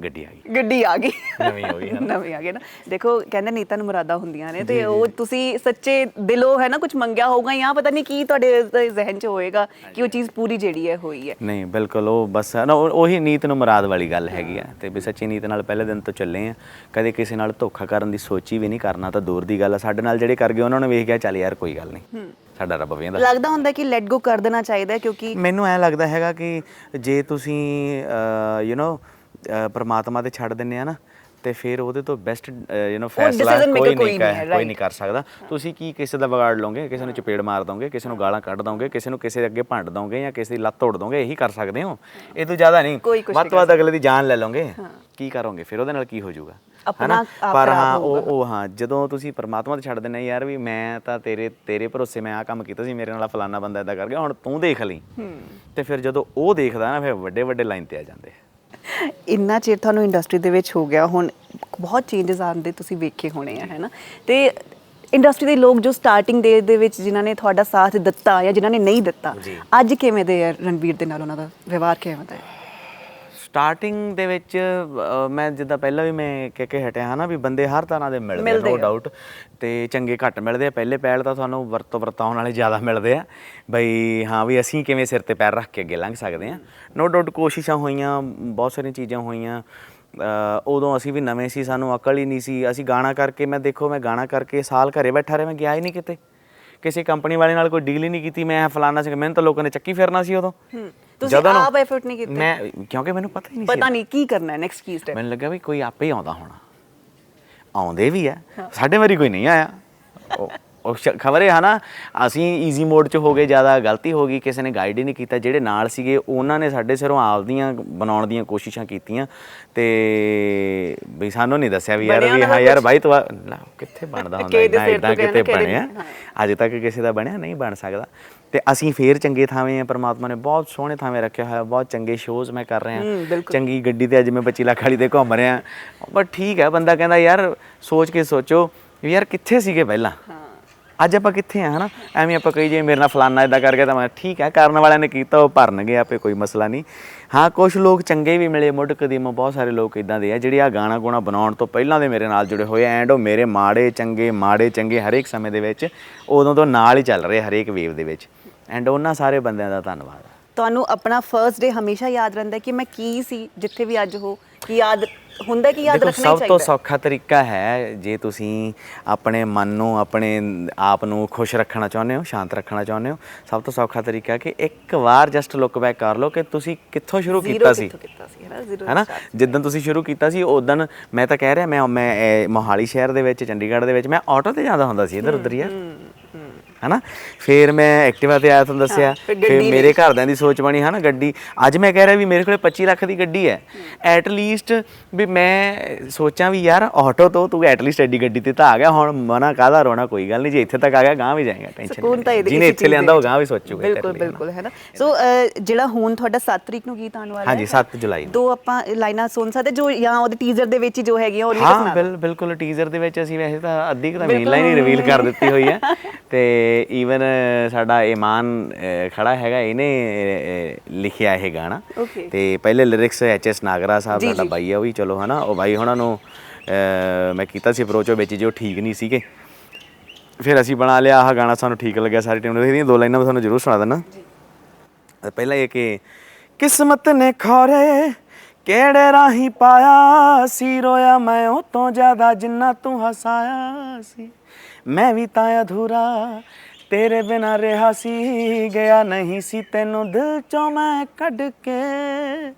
ਗੱਡੀ ਆ ਗਈ। ਗੱਡੀ ਆ ਗਈ। ਨਵੀਂ ਹੋ ਗਈ? ਨਵੀਂ ਆ ਗਈ ਨਾ। ਦੇਖੋ ਕਹਿੰਦੇ ਨੀਤਾਂ ਨੂੰ ਮੁਰਾਦਾਂ ਹੁੰਦੀਆਂ ਨੇ ਤੇ ਉਹ ਤੁਸੀਂ ਸੱਚੇ ਦਿਲੋਂ ਹੈ ਨਾ ਕੁਝ ਮੰਗਿਆ ਹੋਊਗਾ ਜਾਂ ਪਤਾ ਨਹੀਂ ਕੀ ਤੁਹਾਡੇ ਜ਼ਿਹਨ 'ਚ ਹੋਏਗਾ ਕਿ ਉਹ ਚੀਜ਼ ਪੂਰੀ ਜਿਹੜੀ ਹੈ ਹੋਈ ਹੈ। ਨਹੀਂ ਬਿਲਕੁਲ ਉਹ ਬਸ ਨਾ ਉਹ- ਉਹੀ ਨੀਤ ਨੂੰ ਮੁਰਾਦ ਵਾਲੀ ਗੱਲ ਹੈਗੀ ਆ ਤੇ ਵੀ ਸੱਚੀ ਨੀਤ ਨਾਲ ਪਹਿਲੇ ਦਿਨ ਤੋਂ ਚੱਲੇ ਆ। ਕਦੇ ਕਿਸੇ ਨਾਲ ਧੋਖਾ ਕਰਨ ਦੀ ਸੋਚੀ ਵੀ ਨਹੀਂ ਕਰਨਾ ਤਾਂ ਦੂਰ ਦੀ ਗੱਲ ਆ। ਸਾਡੇ ਨਾਲ ਜਿਹੜੇ ਕਰ ਗਏ ਉਹਨਾਂ ਨੇ ਵੇਖ ਗਿਆ ਚੱਲ ਯਾਰ ਕੋਈ ਗੱਲ ਨਹੀਂ। ਸਾਡਾ ਰੱਬ ਵੇਂਦਾ। ਲੱਗਦਾ ਹੁੰਦਾ ਕਿ ਲੈਟ ਗੋ ਕਰ ਦੇਣਾ ਚਾਹੀਦਾ ਕਿਉਂਕਿ ਮੈਨੂੰ ਐ ਲੱਗਦਾ ਹੈਗਾ ਕਿ ਜੇ ਤੁਸੀਂ ਯੂ نو ਪਰਮਾਤਮਾ ਤੇ ਛੱਡ ਦਿੰਨੇ ਆ ਨਾ ਤੇ ਫਿਰ ਉਹਦੇ ਤੋਂ ਬੈਸਟ ਯੂ نو ਫੈਸਲਾ decision maker ਕੋਈ ਕੋਈ ਨਹੀਂ ਨਹੀਂ ਹੈ, ਕਰ ਕੋਈ right. ਨਹੀਂ ਕਰ ਸਕਦਾ। ਤੁਸੀਂ ਕੀ ਕਿਸੇ ਦਾ ਵਿਗਾੜ ਲਓਗੇ? ਕਿਸੇ ਨੂੰ ਚਪੇੜ ਮਾਰ ਦੋਗੇ? ਕਿਸੇ ਨੂੰ ਗਾਲਾਂ ਕੱਢ ਦੋਗੇ? ਕਿਸੇ ਨੂੰ ਕਿਸੇ ਦੇ ਅੱਗੇ ਭੰਡ ਦੋਗੇ ਜਾਂ ਕਿਸੇ ਦੀ ਲੱਤ ਤੋੜ ਦੋਗੇ? ਇਹੀ ਕਰ ਸਕਦੇ ਹੋ? ਇਹ ਤੋਂ ਜ਼ਿਆਦਾ ਨਹੀਂ। ਕੋਈ ਕੁਛ ਵੱਧ ਨਹੀਂ ਤੋਂ ਵੱਧ ਅਗਲੇ ਦੀ ਜਾਨ ਲੈ ਲਓਗੇ। ਕੀ ਕਰੋਗੇ? ਫਿਰ ਉਹਦੇ ਨਾਲ ਕੀ ਹੋ ਜਾਊਗਾ? ਆਪਣਾ ਹਨਾ? ਆਪ ਪਰ ਖਰਾਬ ਹਾਂ ਉਹ ਉਹ ਹਾਂ ਜਦੋਂ ਤੁਸੀਂ ਪਰਮਾਤਮਾ ਤੇ ਛੱਡ ਦਿੰਦੇ ਯਾਰ ਵੀ ਮੈਂ ਤਾਂ ਤੇਰੇ ਤੇਰੇ ਭਰੋਸੇ ਮੈਂ ਆ ਕੰਮ ਕੀਤਾ ਸੀ ਮੇਰੇ ਨਾਲ ਫਲਾਨਾ ਬੰਦਾ ਇਦਾਂ ਕਰ ਗਿਆ ਹੁਣ ਤੂੰ ਦੇਖ ਲਈ। ਤੇ ਫਿਰ ਜਦੋਂ ਉਹ ਦੇਖਦਾ ਨਾ ਫਿਰ ਵੱਡੇ ਵੱਡੇ ਲਾਈਨ ਤੇ ਆ ਜਾਂਦੇ। ਆ ਇੰਨਾ ਚਿਰ ਤੁਹਾਨੂੰ ਇੰਡਸਟਰੀ ਦੇ ਵਿੱਚ ਹੋ ਗਿਆ ਹੁਣ ਬਹੁਤ ਚੇਂਜਸ ਆਉਂਦੇ ਤੁਸੀਂ ਵੇਖੇ ਹੋਣੇ ਆ ਹੈਨਾ ਤੇ ਇੰਡਸਟਰੀ ਦੇ ਲੋਕ ਜੋ ਸਟਾਰਟਿੰਗ ਦੇ ਦੇ ਵਿੱਚ ਜਿਨ੍ਹਾਂ ਨੇ ਤੁਹਾਡਾ ਸਾਥ ਦਿੱਤਾ ਜਾਂ ਜਿਨ੍ਹਾਂ ਨੇ ਨਹੀਂ ਦਿੱਤਾ। ਅੱਜ ਕਿਵੇਂ ਦੇ ਆ ਰਣਵੀਰ ਦੇ ਨਾਲ ਉਹਨਾਂ ਦਾ ਵਿਵਹਾਰ ਕਿਵੇਂ ਦਾ ਹੈ ਸਟਾਰਟਿੰਗ ਦੇ ਵਿੱਚ ਮੈਂ ਜਿੱਦਾਂ ਪਹਿਲਾਂ ਵੀ ਮੈਂ ਕਹਿ ਕੇ ਹਟਿਆ ਹਾਂ ਨਾ ਵੀ ਬੰਦੇ ਹਰ ਤਰ੍ਹਾਂ ਦੇ ਮਿਲਦੇ ਮਿਲਦੇ ਨੋ ਆ। ਡਾਊਟ ਤੇ ਚੰਗੇ ਘੱਟ ਮਿਲਦੇ ਆ। ਪਹਿਲੇ ਪਹਿਲ ਤਾਂ ਤੁਹਾਨੂੰ ਵਰਤੋਂ ਵਰਤਾਉਣ ਵਾਲੇ ਜ਼ਿਆਦਾ ਮਿਲਦੇ ਆ। ਬਈ ਹਾਂ ਵੀ ਅਸੀਂ ਕਿਵੇਂ ਸਿਰ ਤੇ ਪੈਰ ਰੱਖ ਕੇ ਅੱਗੇ ਲੰਘ ਸਕਦੇ ਆ। ਨੋ ਡਾਊਟ ਕੋਸ਼ਿਸ਼ਾਂ ਹੋਈਆਂ ਬਹੁਤ ਸਾਰੀਆਂ ਚੀਜ਼ਾਂ ਹੋਈਆਂ। ਉਦੋਂ ਅਸੀਂ ਵੀ ਨਵੇਂ ਸੀ ਸਾਨੂੰ ਅਕਲ ਹੀ ਨਹੀਂ ਸੀ। ਅਸੀਂ ਗਾਣਾ ਕਰਕੇ ਮੈਂ ਦੇਖੋ ਮੈਂ ਗਾਣਾ ਕਰਕੇ ਸਾਲ ਘਰੇ ਬੈਠਾ ਰਿਹਾ ਮੈਂ ਗਿਆ ਹੀ ਨਹੀਂ ਕਿਤੇ। ਕਿਸੇ ਕੰਪਨੀ ਵਾਲੇ ਨਾਲ ਕੋਈ ਡੀਲ ਹੀ ਨਹੀਂ ਕੀਤੀ। ਮੈਂ ਫਲਾਨਾ ਸੀ ਮੈਨੂੰ ਤਾਂ ਲੋਕਾਂ ਨੇ ਚੱਕੀ ਫਿਰਨਾ ਸੀ ਉਦੋਂ। ਤੁਸੀਂ ਜਦੋਂ ਆਪ ਐਫਰਟ ਨਹੀਂ ਕੀਤੇ। ਮੈਂ ਕਿਉਂਕਿ ਮੈਨੂੰ ਪਤਾ ਹੀ ਨਹੀਂ ਸੀ। ਪਤਾ ਨਹੀਂ ਕੀ ਕਰਨਾ ਹੈ ਨੈਕਸਟ ਕੀ ਸਟੈਪ ਮੈਨੂੰ ਲੱਗਾ ਵੀ ਕੋਈ ਆਪੇ ਹੀ ਆਉਂਦਾ ਹੋਣਾ। ਆਉਂਦੇ ਵੀ ਆ ਸਾਡੇ ਵਾਰੀ ਕੋਈ ਨਹੀਂ ਆਇਆ। ਉਹ- ਉਹ ਖਬਰ ਹੈ ਨਾ ਅਸੀਂ ਈਜ਼ੀ ਮੋਡ 'ਚ ਹੋ ਗਏ ਜ਼ਿਆਦਾ ਗਲਤੀ ਹੋ ਗਈ ਕਿਸੇ ਨੇ ਗਾਈਡ ਹੀ ਨਹੀਂ ਕੀਤਾ। ਜਿਹੜੇ ਨਾਲ ਸੀਗੇ ਉਹਨਾਂ ਨੇ ਸਾਡੇ ਸਿਰੋਂ ਆਪਦੀਆਂ ਬਣਾਉਣ ਦੀਆਂ ਕੋਸ਼ਿਸ਼ਾਂ ਕੀਤੀਆਂ। ਤੇ ਵੀ ਸਾਨੂੰ ਨਹੀਂ ਦੱਸਿਆ ਵੀ ਯਾਰ ਬਣਿਆ ਵੀ ਉਹਨਾਂ ਹਾਂ ਦਾ ਯਾਰ ਕੁਛ? ਬਾਈ ਤੂੰ ਆ- ਨਾ, ਕਿੱਥੇ ਬਣਦਾ ਹੁੰਦਾ ਕਿਸੇ ਦੇ ਇਦਾਂ ਸਿਰ ਇਦਾਂ ਤੋਂ ਕਹਿਣਾ, ਕਿਤੇ ਬਣਿਆ? ਹਾਂ। ਅਜੇ ਤੱਕ ਕਿਸੇ ਦਾ ਬਣਿਆ? ਨਹੀਂ ਬਣ ਸਕਦਾ। ਤੇ ਅਸੀਂ ਫੇਰ ਚੰਗੇ ਥਾਵੇਂ ਆ ਪ੍ਰਮਾਤਮਾ ਨੇ ਬਹੁਤ ਸੋਹਣੇ ਥਾਵੇਂ ਰੱਖਿਆ ਹੋਇਆ ਬਹੁਤ ਚੰਗੇ ਸ਼ੋਜ਼ ਮੈਂ ਕਰ ਰਿਹਾ। ਚੰਗੀ ਗੱਡੀ ਤੇ ਅੱਜ ਮੈਂ 25 ਲੱਖ ਵਾਲੀ ਤੇ ਘੁੰਮ ਰਿਹਾ। ਬਟ ਠੀਕ ਹੈ ਬੰਦਾ ਕਹਿੰਦਾ ਯਾਰ ਸੋਚ ਕੇ ਸੋਚੋ ਯਾਰ ਕਿੱਥੇ ਸੀਗੇ ਪਹਿਲਾਂ? ਅੱਜ ਆਪਾਂ ਕਿੱਥੇ ਆ, ਹਨਾ? ਐਵੇਂ ਆਪਾਂ ਕਹੀ ਜੇ ਮੇਰੇ ਨਾਲ ਫਲਾਨਾ ਇਦਾਂ ਕਰ ਗਿਆ ਤਾਂ ਮੈਂ ਠੀਕ ਹੈ, ਕਰਨ ਵਾਲਿਆਂ ਨੇ ਕੀਤਾ, ਉਹ ਭਰਨਗੇ ਆਪੇ, ਕੋਈ ਮਸਲਾ ਨਹੀਂ। ਹਾਂ ਕੁਝ ਲੋਕ ਚੰਗੇ ਵੀ ਮਿਲੇ, ਮੁੱਢ ਕਦੀਮ ਬਹੁਤ ਸਾਰੇ ਲੋਕ ਇਦਾਂ ਦੇ ਆ, ਜਿਹੜੇ ਆ ਗਾਣਾ ਗੁਣਾ ਬਣਾਉਣ ਤੋਂ ਪਹਿਲਾਂ ਦੇ ਮੇਰੇ ਨਾਲ ਜੁੜੇ ਹੋਏ ਐਂਡ ਉਹ ਮੇਰੇ ਮਾੜੇ, ਚੰਗੇ ਮਾੜੇ, ਚੰਗੇ ਹਰੇਕ ਸਮੇਂ ਦੇ ਵਿੱਚ, ਉਦੋਂ ਤੋਂ ਨਾਲ ਹੀ ਚੱਲ ਰਹੇ ਹਰੇਕ ਵੇਵ ਦੇ ਵਿੱਚ। ਐਂਡ ਉਹਨਾਂ ਸਾਰੇ ਬੰਦਿਆਂ ਦਾ ਧੰਨਵਾਦ ਤੁਹਾਨੂੰ ਆਪਣਾ ਫਰਸਟ ਡੇ ਹਮੇਸ਼ਾ ਯਾਦ ਰਹਿੰਦਾ ਕਿ ਮੈਂ ਕੀ ਸੀ, ਜਿੱਥੇ ਵੀ ਅੱਜ ਹੋ, ਕੀ ਯਾਦ ਹੁੰਦਾ ਕਿ ਯਾਦ ਰੱਖਣਾ ਹੀ ਸਭ ਤੋਂ ਚਾਹੀਦਾ ਹੈ। ਸੌਖਾ ਤਰੀਕਾ ਹੈ ਜੇ ਤੁਸੀਂ ਆਪਣੇ ਮਨ ਨੂੰ ਆਪਣੇ ਆਪ ਨੂੰ ਖੁਸ਼ ਰੱਖਣਾ ਚਾਹੁੰਦੇ ਹੋ ਸ਼ਾਂਤ ਰੱਖਣਾ ਚਾਹੁੰਦੇ ਹੋ ਸਭ ਤੋਂ ਸੌਖਾ ਤਰੀਕਾ ਹੈ ਕਿ ਇੱਕ ਵਾਰ ਜਸਟ ਲੁੱਕ ਬੈਕ ਕਰ ਲਓ ਕਿ ਤੁਸੀਂ ਕਿੱਥੋਂ ਸ਼ੁਰੂ ਕੀਤਾ ਸੀ। ਹੈ ਹੈਨਾ ਜਿੱਦਣ ਤੁਸੀਂ ਸ਼ੁਰੂ ਕੀਤਾ ਸੀ ਉਦੋਂ ਮੈਂ ਤਾਂ ਕਹਿ ਰਿਹਾ ਮੈਂ ਮੈਂ ਮੋਹਾਲੀ ਸ਼ਹਿਰ ਦੇ ਵਿੱਚ ਚੰਡੀਗੜ੍ਹ ਦੇ ਵਿੱਚ ਮੈਂ ਆਟੋ ਤੇ ਜਾਂਦਾ ਹੁੰਦਾ ਸੀ ਇੱਧਰ ਉੱਧਰ ਯਾਰ ਹੈਨਾ? ਫਿਰ ਮੈਂ ਐਕਟਿਵਾ ਤੇ ਆਇਆ ਤੁਹਾਨੂੰ ਦੱਸਿਆ। ਫਿਰ ਮੇਰੇ ਘਰਦਿਆਂ ਦੀ ਸੋਚ ਬਣੀ ਹਨਾ ਗੱਡੀ। ਅੱਜ ਮੈਂ ਕਹਿ ਰਿਹਾ ਵੀ ਮੇਰੇ ਕੋਲੇ 25 ਲੱਖ ਦੀ ਗੱਡੀ ਹੈ। ਐਟ ਲੀਸਟ ਵੀ ਮੈਂ ਸੋਚਾਂ ਵੀ ਯਾਰ ਆਟੋ ਤੋਂ ਤੂੰ ਐਟ ਲੀਸਟ ਐਡੀ ਗੱਡੀ ਤੇ ਤਾਂ ਆ ਗਿਆ ਹੁਣ ਮਨਾ ਕਾਹਦਾ ਰੋਣਾ ਕੋਈ ਗੱਲ ਨਹੀਂ ਜੇ ਇੱਥੇ ਤੱਕ ਆ ਗਿਆ ਗਾਂ ਵੀ ਜਾਏਗਾ ਟੈਨਸ਼ਨ ਸਕੂਨ ਤਾਂ ਇਹਦੇ ਜਿਹਨੇ ਇੱਥੇ ਲਿਆਂਦਾ ਉਹ ਗਾਂ ਵੀ ਸੋਚੂਗਾ ਬਿਲਕੁਲ। ਬਿਲਕੁਲ ਹੈ ਨਾ? ਸੋ ਜਿਹੜਾ ਹੁਣ ਤੁਹਾਡਾ 7 ਤਰੀਕ ਨੂੰ ਗੀਤ ਆਉਣ ਵਾਲਾ ਹਾਂਜੀ, ਹੈ, 7 ਜੁਲਾਈ ਨੂੰ। ਦੋ ਆਪਾਂ ਲਾਈਨਾਂ ਸੁਣ ਸਕਦੇ ਜੋ ਜਾਂ ਉਹਦੇ ਟੀਜ਼ਰ ਦੇ ਵਿੱਚ ਹੀ ਜੋ ਹੈਗੀਆਂ ਉਹ ਨਹੀਂ ਹਾਂ ਸੁਣਾ ਬਿਲ ਬਿਲਕੁਲ ਟੀਜ਼ਰ ਦੇ ਵਿੱਚ ਅਸੀਂ ਵੈਸੇ ਤਾਂ ਅੱਧੀ ਕੁ ਤਾਂ ਮੇਨ ਲਾਈਨ ਹੀ ਰਿਵੀਲ ਕਰ ਦਿੱਤੀ ਹੋਈ ਹੈ। ਤੇ ਈਵਨ ਸਾਡਾ ਇਮਾਨ ਅਹ, ਖੜਾ ਹੈਗਾ ਇਹਨੇ ਅਹ, ਲਿਖਿਆ ਇਹ ਗਾਣਾ. ਤੇ ਪਹਿਲੇ lyrics H S Nagra Sahib ਸਾਡਾ। ਬਾਈ ਆ ਉਹ ਵੀ ਚਲੋ ਹਨਾ। ਉਹ ਬਾਈ ਉਹਨਾਂ ਨੂੰ ਮੈਂ ਕੀਤਾ ਸੀ ਅਪਰੋਚ ਵਿੱਚ ਜੋ ਠੀਕ ਨਹੀਂ ਸੀਗੇ। ਫਿਰ ਅਸੀਂ ਬਣਾ ਲਿਆ ਆਹ ਗਾਣਾ ਸਾਨੂੰ ਠੀਕ ਲੱਗਿਆ ਸਾਰੀ ਟੀਮ ਨੂੰ। ਇਹਦੀਆਂ ਦੋ ਲਾਈਨਾਂ ਮੈਂ ਤੁਹਾਨੂੰ ਜ਼ਰੂਰ ਸੁਣਾ ਦਿੰਦਾ। ਪਹਿਲਾਂ ਇਹ ਕਿ ਕਿਸਮਤ ਨੇ ਖੋਰੇ ਕਿਹੜੇ ਰਾਹੀਂ ਪਾਇਆ ਸੀ? ਰੋਇਆ ਮੈਂ ਉਹ ਤੋਂ ਜ਼ਿਆਦਾ ਜਿੰਨਾ ਤੂੰ ਹਸਾਇਆ ਸੀ। ਮੈਂ ਵੀ ਤਾਂ ਅਧੂਰਾ, ਤੇਰੇ ਬਿਨਾ ਰਿਹਾ ਸੀ, ਗਿਆ ਨਹੀਂ ਸੀ ਤੈਨੂੰ ਦਿਲ ਚੋਂ ਮੈਂ ਕੱਢ ਕੇ।